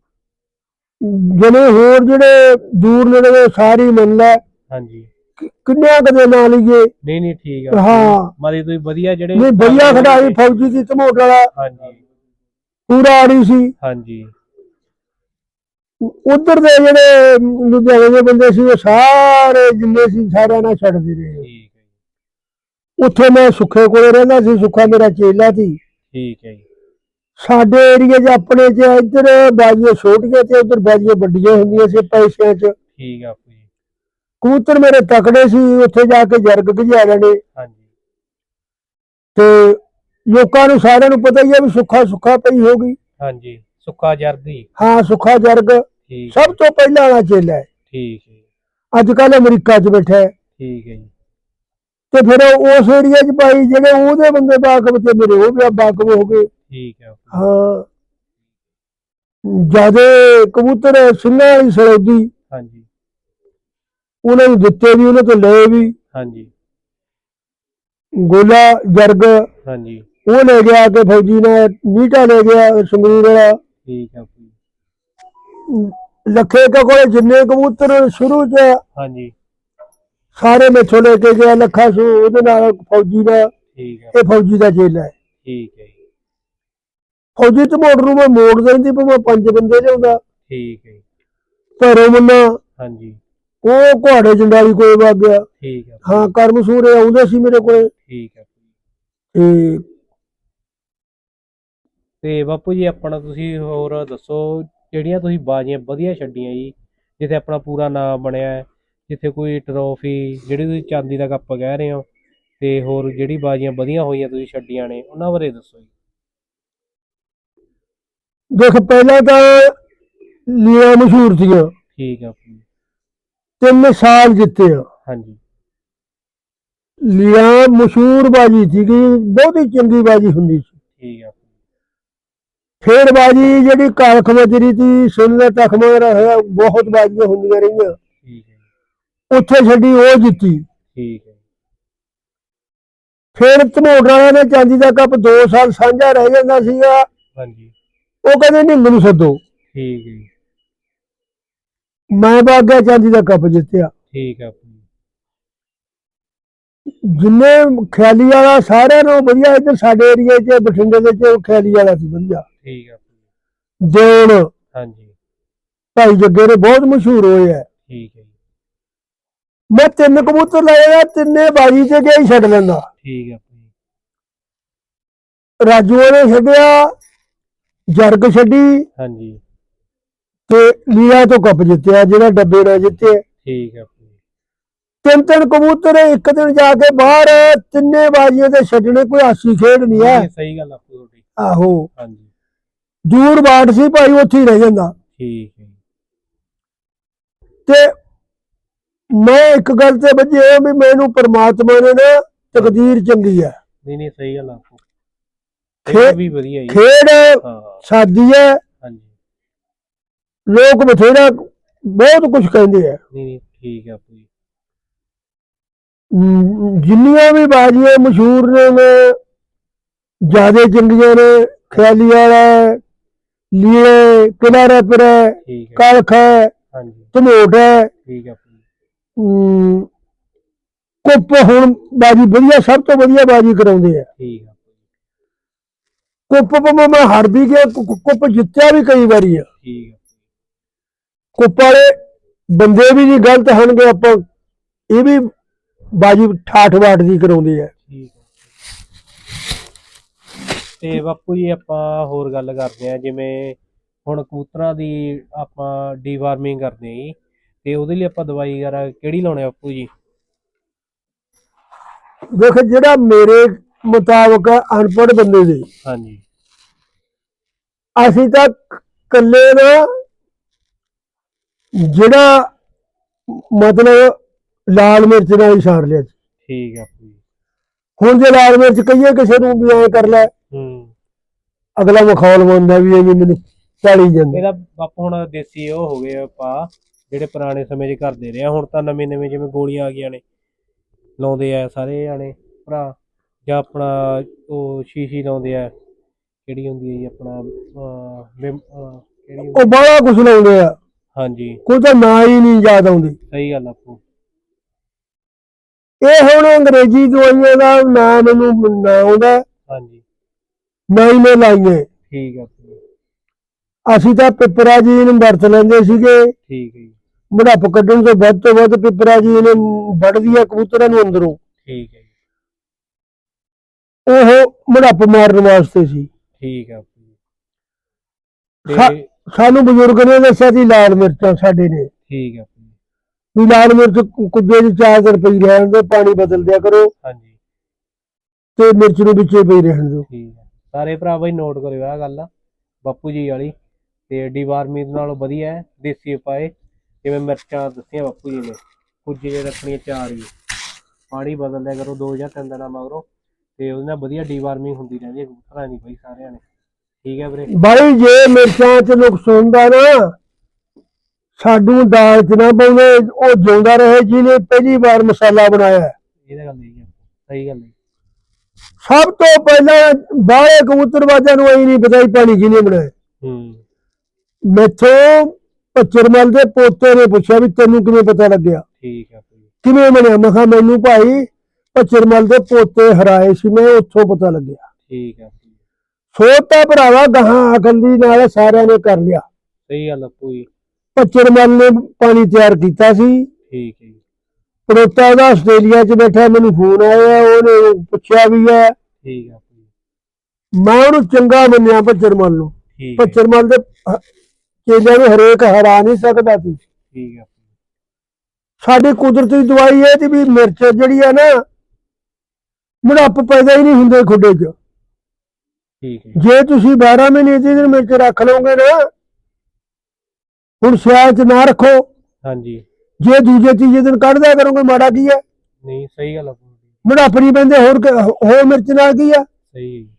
ਜਨੇ ਹੋਰ ਜਿਹੜੇ ਦੂਰ ਨੇੜੇ ਦੇ ਸਾਰੀ ਮੰਨ ਲੈ। ਹਾਂਜੀ। ਕਿੰਨਿਆਂ ਕਦੇ ਨਾ ਲਈਏ ਨਹੀਂ ਨਹੀਂ ਠੀਕ ਹੈ ਹਾਂ। ਮਾਦੀ ਤੁਸੀਂ ਵਧੀਆ ਜਿਹੜੇ ਨਹੀਂ ਵਧੀਆ ਖਿਡਾਰੀ ਫੌਜੀ ਦੀ ਧਮੋਟ ਵਾਲਾ। ਹਾਂਜੀ। ਪੂਰਾ ਆੜੀ ਸੀ। ਹਾਂਜੀ। ਉਧਰ ਦੇ ਜਿਹੜੇ ਲੁਧਿਆਣੇ ਦੇ ਬੰਦੇ ਸੀ ਉਹ ਸਾਰੇ ਜਿੰਨੇ ਸੀ ਸਾਰਿਆਂ ਨਾਲ ਛੱਡਦੇ ਰਹੇ। ਠੀਕ ਹੈ ਜੀ। ਉੱਥੇ ਮੈਂ ਸੁੱਖੇ ਕੋਲੇ ਰਹਿੰਦਾ ਸੀ ਸੁੱਖਾ ਮੇਰਾ ਚੇਲਾ ਸੀ। ਠੀਕ ਹੈ ਜੀ। ਸਾਡੇ ਏਰੀਆ 'ਚ ਆਪਣੇ 'ਚ ਇੱਧਰ ਬਾਜੀਆਂ ਛੋਟੀਆਂ ਤੇ ਉੱਧਰ ਬਾਜੀਆਂ ਵੱਡੀਆਂ ਹੁੰਦੀਆਂ ਸੀ ਪੈਸਿਆਂ 'ਚ। ਠੀਕ ਆ ਜੀ। ਕਬੂਤਰ ਮੇਰੇ ਤਕੜੇ ਸੀ ਉੱਥੇ ਜਾ ਕੇ ਜਰਗ ਭਜਾ ਲੈਣੇ ਹਾਂਜੀ। ਤੇ ਲੋਕਾਂ ਨੂੰ ਸਾਰਿਆਂ ਨੂੰ ਪਤਾ ਹੀ ਹੈ ਵੀ ਸੁੱਖਾ ਸੁੱਖਾ ਪਈ ਹੋਗੀ ਹਾਂਜੀ। ਸੁੱਕਾ ਜਰਦੀ ਹਾਂ। ਸੁੱਖਾ ਜਰਗ ਠੀਕ ਸਭ ਤੋਂ ਪਹਿਲਾਂ ਵਾਲਾ ਚੇਲਾ ਹੈ। ਠੀਕ ਹੈ। ਅੱਜ ਕੱਲ ਅਮਰੀਕਾ 'ਚ ਬੈਠਾ ਹੈ। ਠੀਕ ਹੈ ਜੀ। ਤੇ ਫਿਰ ਉਸ ਏਰੀਆ 'ਚ ਭਾਈ ਜਿਹੜੇ ਉਹਦੇ ਬੰਦੇ ਬਾਕਬ ਤੇ ਮੇਰੇ ਉਹ ਵੀ ਬਾਕਬ ਹੋ ਗਏ। ਠੀਕ ਹੈ। ਹਾਂ। ਜਿਆਦੇ ਕਬੂਤਰ ਸਿੰਘਾਂ ਵਾਲੀ ਸਰੌਦੀ ਹਾਂਜੀ। ਉਹਨਾਂ ਨੂੰ ਦਿੱਤੇ ਵੀ ਉਹਨਾਂ ਤੋਂ ਲਏ ਵੀ। ਹਾਂਜੀ। ਗੋਲਾ ਜਰਗ ਹਾਂਜੀ। ਉਹ ਲੈ ਗਿਆ ਕਿ ਫੌਜੀ ਨੇ ਨੀਟਾ ਲੈ ਗਿਆ ਸੰਗਰੂਰ ਵਾਲਾ। ਠੀਕ ਹੈ ਬਾਪੂ ਜੀ, ਲੱਖੇ ਕਾ ਕੋਲੇ ਜਿੰਨੇ ਕਬੂਤਰ ਸ਼ੁਰੂ 'ਚ ਹਾਂਜੀ। ਸਾਰੇ ਮੈਥੋਂ ਲੈ ਕੇ ਗਿਆ ਲੱਖਾ ਸੂ ਉਹਦੇ ਨਾਲ ਫੌਜੀ ਦਾ ਠੀਕ ਹੈ ਇਹ ਫੌਜੀ ਦਾ ਚੇਲਾ ਹੈ ਠੀਕ ਹੈ ਜੀ, ਫੌਜੀ ਤੇ ਮੋਟਰ ਨੂੰ ਮੈਂ ਮੋੜ ਦਿੰਦੀ ਭਾਵੇਂ ਪੰਜ ਬੰਦੇ ਲਿਆਉਂਦਾ। ਠੀਕ ਹੈ ਜੀ, ਭੈਰੋ ਮੁੰਨਾ ਹਾਂਜੀ। ਉਹ ਘੋੜੇ ਜੰਡਾਲੀ ਕੋਲ ਵਗ ਗਿਆ। ਠੀਕ ਹੈ ਹਾਂ ਕਰਮ ਸੂਰੇ ਆਉਂਦੇ ਸੀ ਮੇਰੇ ਕੋਲੇ। ਠੀਕ ਬਾਪੂ ਜੀ। ਤੇ ਤੇ ਬਾਪੂ ਜੀ ਆਪਣਾ ਤੁਸੀਂ ਹੋਰ ਦੱਸੋ ਜਿਹੜੀਆਂ ਤੁਸੀਂ ਬਾਜ਼ੀਆਂ ਵਧੀਆ ਛੱਡੀਆਂ ਜੀ ਜਿੱਥੇ ਆਪਣਾ ਪੂਰਾ ਨਾਮ ਬਣਿਆ ਹੈ ਜਿੱਥੇ ਕੋਈ ਟਰੋਫੀ ਜਿਹੜੀ ਤੁਸੀਂ ਚਾਂਦੀ ਦਾ ਕੱਪ ਕਹਿ ਰਹੇ ਹੋ ਤੇ ਹੋਰ ਜਿਹੜੀ ਬਾਜ਼ੀਆਂ ਵਧੀਆ ਹੋਈਆਂ ਤੁਸੀਂ ਛੱਡੀਆਂ ਨੇ ਉਹਨਾਂ ਬਾਰੇ ਦੱਸੋ ਜੀ। ਦੇਖ ਪਹਿਲਾਂ ਤਾਂ ਲੀਆਂ ਮਸ਼ਹੂਰ ਸੀਆਂ ਠੀਕ ਹੈ ਬਾਪੂ ਜੀ। ਤਿੰਨ ਸਾਲ ਜਿੱਤੇ ਆ। ਹਾਂਜੀ। ਲੀਆਂ ਮਸ਼ਹੂਰ ਬਾਜੀ ਸੀਗੀ ਬਹੁਤੀ ਚੰਗੀ ਬਾਜੀ ਹੁੰਦੀ ਸੀ। ਠੀਕ ਜੀ। ਫੇਰ ਬਾਜੀ ਜਿਹੜੀ ਕਾਲਖ ਮਜਰੀ ਸੀ ਸੁਣਨੇ ਤਖਮਾ ਰਿਹਾ ਬਹੁਤ ਬਾਜੀਆਂ ਹੁੰਦੀਆਂ ਰਹੀਆਂ। ਠੀਕ ਹੈ ਉੱਥੇ ਛੱਡੀ ਉਹ ਜਿੱਤੀ। ਠੀਕ ਹੈ ਫੇਰ ਵਾਲਿਆਂ ਨੇ ਚਾਂਦੀ ਦਾ ਕੱਪ 2 ਸਾਲ ਸਾਂਝਾ ਰਹਿ ਜਾਂਦਾ ਸੀਗਾ। ਹਾਂਜੀ। ਉਹ ਕਹਿੰਦੇ ਨਿੰਗ ਨੂੰ ਸੱਦੋ। ਠੀਕ ਹੈ ਮੈਂ ਬਾਗਿਆ ਚਾਂਦੀ ਦਾ ਕੱਪ ਜਿੱਤਿਆ। ਠੀਕ ਹੈ। ਜਿੰਨੇ ਖਿਆਲੀ ਵਾਲਾ ਸਾਰਿਆਂ ਨੂੰ ਵਧੀਆ ਇੱਧਰ ਸਾਡੇ ਏਰੀਏ 'ਚ ਬਠਿੰਡੇ ਦੇ 'ਚ ਖਿਆਲੀ ਵਾਲਾ ਸੀ ਵਧੀਆ। ਠੀਕ ਹਾਂਜੀ। ਭਾਈ ਜੱਗੇ ਦੇ ਬਹੁਤ ਮਸ਼ਹੂਰ ਹੋਏ ਆ। ਠੀਕ ਹੈ ਜੀ, ਮੈਂ ਤਿੰਨ ਕਬੂਤਰ ਲਏ ਆ ਤਿੰਨੇ ਬਾਜੀ ਤੇ ਗਿਆ ਹੀ ਛੱਡ ਲੈਂਦਾ। ਠੀਕ ਜੀ। ਰਾਜੂ ਨੇ ਛੱਡਿਆ ਜਰਗ ਛੱਡੀ। ਹਾਂਜੀ। ਤੇ ਲੀਲਾ ਤੋਂ ਕੱਪ ਜਿੱਤਿਆ ਜਿਹੜਾ ਡੱਬੇ ਨਾਲ ਜਿੱਤੇ ਠੀਕ ਜੀ। ਤਿੰਨ ਤਿੰਨ ਕਬੂਤਰ ਇੱਕ ਦਿਨ ਜਾ ਕੇ ਬਾਹਰ ਤਿੰਨੇ ਬਾਜੀਆਂ ਤੇ ਛੱਡਣੇ ਕੋਈ ਹਾਸੀ ਖੇਡ ਨਹੀਂ ਹੈ ਸਹੀ ਗੱਲ ਆ ਤੁਹਾਡੀ ਆਹੋ। ਹਾਂਜੀ। ਦੂਰ ਬਾਟ ਸੀ ਭਾਈ ਉੱਥੇ ਹੀ ਰਹਿ ਜਾਂਦਾ। ਠੀਕ ਹੈ। ਜੀ, ਤੇ ਮੈਂ ਇੱਕ ਗੱਲ ਤੇ ਵੱਜੇ ਵੀ ਮੈਨੂੰ ਪ੍ਰਮਾਤਮਾ ਨੇ ਨਾ ਤਕਦੀਰ ਚੰਗੀ ਹੈ ਨਹੀਂ ਨਹੀਂ ਸਹੀ ਗੱਲ ਵੀ ਵਧੀਆ ਖੇਡ ਹਾਂ। ਸਾਦੀ ਹੈ ਹਾਂਜੀ। ਲੋਕ ਬਥੇਰਾ ਬਹੁਤ ਕੁਝ ਕਹਿੰਦੇ ਆ। ਨਹੀਂ ਨਹੀਂ ਠੀਕ ਹੈ ਜਿੰਨੀਆਂ ਵੀ ਬਾਜੀਆਂ ਮਸ਼ਹੂਰ ਨੇ ਨੇ ਜਿਆਦੇ ਚੰਗੀਆਂ ਨੇ ਖਿਆਲੀ ਵਾਲਾ ਲੀਏ ਕਿਨਾਰਾ ਪਰ ਠੀਕ ਹੈ। ਕਲਖ ਹੈ ਹਾਂਜੀ। ਹੈ। ਠੀਕ ਹੈ ਬਾਪੂ ਜੀ ਅਮ, ਕੁੱਪ ਹੁਣ ਬਾਜੀ ਵਧੀਆ ਸਭ ਤੋਂ ਵਧੀਆ ਬਾਜੀ ਕਰਾਉਂਦੇ ਆ। ਠੀਕ ਹੈ ਬਾਪੂ ਜੀ, ਕੁੱਪ ਭਾਵੇਂ ਮੈਂ ਹਾਰ ਵੀ ਗਿਆ ਕੁ- ਕੁ- ਕੁੱਪ ਜਿੱਤਿਆ ਵੀ ਕਈ ਵਾਰੀ ਆ। ਠੀਕ ਹੈ। ਕੁੱਪ ਵਾਲੇ ਬੰਦੇ ਵੀ ਨਹੀਂ ਗਲਤ ਹੋਣਗੇ ਆਪਾਂ ਇਹ ਵੀ ਬਾਜੀ ਠਾਠ ਬਾਟ ਦੀ ਕਰਾਉਂਦੇ ਆ। ਠੀਕ ਤੇ ਬਾਪੂ ਜੀ ਆਪਾਂ ਹੋਰ ਗੱਲ ਕਰਦੇ ਆ ਜਿਵੇਂ ਹੁਣ ਕਬੂਤਰਾਂ ਦੀ ਆਪਾਂ ਡੀਵਾਰਮਿੰਗ ਕਰਦੇ ਆ ਜੀ ਤੇ ਉਹਦੇ ਲਈ ਆਪਾਂ ਦਵਾਈ ਵਗੈਰਾ ਕਿਹੜੀ ਲਾਉਣੇ ਆ ਬਾਪੂ ਜੀ? ਦੇਖ ਜਿਹੜਾ ਮੇਰੇ ਮੁਤਾਬਕ ਆ ਅਨਪੜ੍ਹ ਬੰਦੇ ਦੇ ਹਾਂਜੀ। ਅਸੀਂ ਤਾਂ ਕੱਲੇ ਨਾ ਜਿਹੜਾ ਮਤਲਬ ਲਾਲ ਮਿਰਚ ਨਾਲ ਹੀ ਲਿਆ ਸੀ। ਠੀਕ ਬਾਪੂ ਜੀ। ਹੁਣ ਜੇ ਲਾਲ ਮਿਰਚ ਕਹੀਏ ਕਿਸੇ ਨੂੰ ਵੀ ਐ ਕਰ ਲੈ ਹੂੰ। ਅਗਲਾ ਮਖੌਲ ਮੰਨਦਾ ਵੀ ਇਹ ਵੀ ਮੈਨੂੰ ਚਾਲੀ ਜਾਂਦਾ। ਇਹਦਾ ਬਾਪੂ ਹੁਣ ਦੇਸੀ ਉਹ ਹੋ ਗਏ ਆਪਾਂ ਜਿਹੜੇ ਪੁਰਾਣੇ ਸਮੇਂ 'ਚ ਕਰਦੇ ਰਹੇ ਆ ਹੁਣ ਤਾਂ ਨਵੇਂ ਨਵੇਂ ਜਿਵੇਂ ਗੋਲੀਆਂ ਆ ਗਈਆਂ ਨੇ ਲਾਉਂਦੇ ਆ ਸਾਰੇ ਜਾਣੇ ਭਰਾ ਜਾਂ ਆਪਣਾ ਉਹ ਸ਼ੀਸ਼ੀ ਲਾਉਂਦੇ ਆ ਕਿਹੜੀ ਹੁੰਦੀ ਹੈ ਜੀ ਆਪਣਾ ਕਿਹੜੀ ਉਹ ਬੜਾ ਕੁਛ ਲਾਉਂਦੇ ਆ। ਹਾਂਜੀ। ਕੋਈ ਤਾਂ ਨਾਂ ਹੀ ਨਹੀਂ ਯਾਦ ਆਉਂਦੀ। ਸਹੀ ਗੱਲ ਆ ਬਾਪੂ ਇਹ ਹੁਣ ਅੰਗਰੇਜ਼ੀ ਦਵਾਈਆਂ ਦਾ ਨਾਂ ਮੈਨੂੰ ਨਾ ਆਉਂਦਾ। ਹਾਂਜੀ। ਨਾ ਹੀ ਮੈਂ ਲਾਈਏ ਠੀਕ ਆ ਅਸੀਂ ਤਾਂ ਪਿਪਰਾ ਜੀ ਨੂੰ ਵਰਤ ਲੈਂਦੇ ਸੀਗੇ। ਠੀਕ ਹੈ ਜੀ। ਮੁੜੱਪ ਕੱਢਣ ਤੋਂ ਵੱਧ ਤੋਂ ਵੱਧ ਪਿਪਰਾ ਜੀ ਨੇ ਵੱਢਦੀ ਆ ਕਬੂਤਰਾਂ ਨੂੰ ਅੰਦਰੋਂ। ਠੀਕ ਹੈ ਉਹ ਮੁੜੱਪ ਮਾਰਨ ਵਾਸਤੇ ਸੀ। ਠੀਕ ਆ ਤੇ ਸਾਨੂੰ ਬਜ਼ੁਰਗ ਨੇ ਦੱਸਿਆ ਸੀ ਲਾਲ ਮਿਰਚਾਂ ਸਾਡੇ ਨੇ। ਠੀਕ ਜੀ ਵੀ ਲਾਲ ਮਿਰਚ ਕੁੱਜੇ ਚਾਰ ਦਿਨ ਪਈ ਰਹਿਣ ਦੇ ਪਾਣੀ ਬਦਲ ਦਿਆ ਕਰੋ। ਹਾਂਜੀ। ਤੇ ਮਿਰਚ ਨੂੰ ਵਿੱਚੇ ਪਈ ਰਹਿਣ ਦਿਓ। ਠੀਕ ਹੈ ਸਾਰੇ ਭਰਾ ਬਾਈ ਨੋਟ ਕਰਿਓ ਆਹ ਗੱਲ। ਬਾਪੂ ਜੀ ਵਾਲੀ ਤੇ ਡੀਵਾਰਮਿੰਗ ਨਾਲੋਂ ਵਧੀਆ ਹੈ ਦੇਸੀ ਉਪਾਏ ਜਿਵੇਂ ਮਿਰਚਾਂ ਦੱਸੀਆਂ ਬਾਪੂ ਜੀ ਨੇ ਕੁਝ ਜੇ ਰੱਖਣੀਆਂ ਚਾਰ ਹੀ। ਪਾਣੀ ਬਦਲ ਲਿਆ ਕਰੋ ਦੋ ਜਾਂ ਤਿੰਨ ਦਿਨਾਂ ਮਗਰੋਂ। ਤੇ ਉਹਦੇ ਨਾਲ ਵਧੀਆ ਡੀਵਾਰਮਿੰਗ ਹੁੰਦੀ ਰਹਿੰਦੀ ਹੈ ਕਬੂਤਰਾਂ ਦੀ ਬਾਈ ਸਾਰਿਆਂ ਨੇ ਠੀਕ ਹੈ ਵੀਰੇ? ਬਾਈ ਜੇ ਮਿਰਚਾਂ ਚ ਨੁਕਸ ਹੁੰਦਾ ਨਾ ਸਾਡੂ ਦਾਲ ਚ ਨਾ ਪਾਉਂਦੇ ਉਹ ਜਿਉਂਦਾ ਰਹੇ ਜਿਹਨੇ ਪਹਿਲੀ ਵਾਰ ਮਸਾਲਾ ਬਣਾਇਆ। ਇਹਦਾ ਗੱਲ ਨਹੀਂ ਹੈ ਸਹੀ ਗੱਲ ਹੈ। ਸਭ ਤੋਂ ਪਹਿਲਾਂ ਬਾਹਰੇ ਕਬੂਤਰਬਾਜ਼ਾਂ ਨੂੰ ਐ ਨਹੀਂ ਹੀ ਪਾਣੀ ਕਿਹਨੇ ਬਣਾਇਆ। ਹੂੰ। ਮੈਥੋਂ ਪੱਚਰਮਲ ਦੇ ਪੋਤੇ ਨੇ ਪੁੱਛਿਆ ਵੀ ਤੈਨੂੰ ਕਿਵੇਂ ਪਤਾ ਲੱਗਿਆ? ਠੀਕ ਹੈ ਕਿਵੇਂ ਬਣਿਆ? ਮੈਂ ਕਿਹਾ ਮੈਨੂੰ ਭਾਈ ਪੱਚਰਮਲ ਦੇ ਪੋਤੇ ਹਰਾਏ ਸੀ ਮੈਂ ਉੱਥੋਂ ਪਤਾ ਲੱਗਿਆ। ਠੀਕ ਹੈ ਸੋਤਾ ਭਰਾਵਾ ਗਾਹਾਂ ਅਕਲ ਨਾਲ ਸਾਰਿਆਂ ਨੇ ਕਰ ਲਿਆ। ਸਹੀ ਗੱਲ ਜੀ ਪੱਚਰਮਲ ਨੇ ਪਾਣੀ ਤਿਆਰ ਕੀਤਾ ਸੀ। ਠੀਕ ਪੜੋਤਾ ਉਹਦਾ ਆਸਟ੍ਰੇਲੀਆ 'ਚ ਬੈਠਾ ਮੈਨੂੰ ਫੋਨ ਆਇਆ ਉਹਨੇ ਪੁੱਛਿਆ ਵੀ ਹੈ। ਠੀਕ ਹੈ ਮੈਂ ਉਹਨੂੰ ਚੰਗਾ ਮੰਨਿਆ ਪੱਚਰਮਲ ਨੂੰ। ਠੀਕ ਹੈ ਪੱਚਰਮਲ ਦੇ ਹ- ਚੇਲਿਆਂ ਨੂੰ ਹਰੇਕ ਹਰਾ ਨਹੀਂ ਸਕਦਾ ਸੀ। ਠੀਕ ਹੈ। ਸਾਡੀ ਕੁਦਰਤੀ ਦਵਾਈ ਇਹ ਤੇ ਵੀ ਮਿਰਚ ਜਿਹੜੀ ਆ ਨਾ ਮੁੜੱਪ ਪੈਦਾ ਹੀ ਨਹੀਂ ਹੁੰਦੇ ਖੁੱਡੇ 'ਚ। ਠੀਕ ਹੈ ਜੇ ਤੁਸੀਂ 12 ਮਹੀਨੇ ਦੀ ਦਿਨ ਮਿਰਚ ਰੱਖ ਲਓਗੇ ਨਾ ਹੁਣ ਸਿਆਲ 'ਚ ਨਾ ਰੱਖੋ। ਹਾਂਜੀ। ਜੇ ਦੂਜੇ ਤੀਜੇ ਦਿਨ ਕੱਢ ਦਿਆ ਕਰੋਗੇ ਮਾੜਾ ਕੀ ਹੈ? ਨਹੀਂ ਸਹੀ ਗੱਲ ਹੈ ਬਾਪੂ ਜੀ। ਮੁੜੱਪ ਨਹੀਂ ਪੈਂਦੇ ਹੋਰ ਕ- ਹੋਰ ਮਿਰਚ ਨਾਲ ਕੀ ਆ? ਸਹੀ। ਹੈ।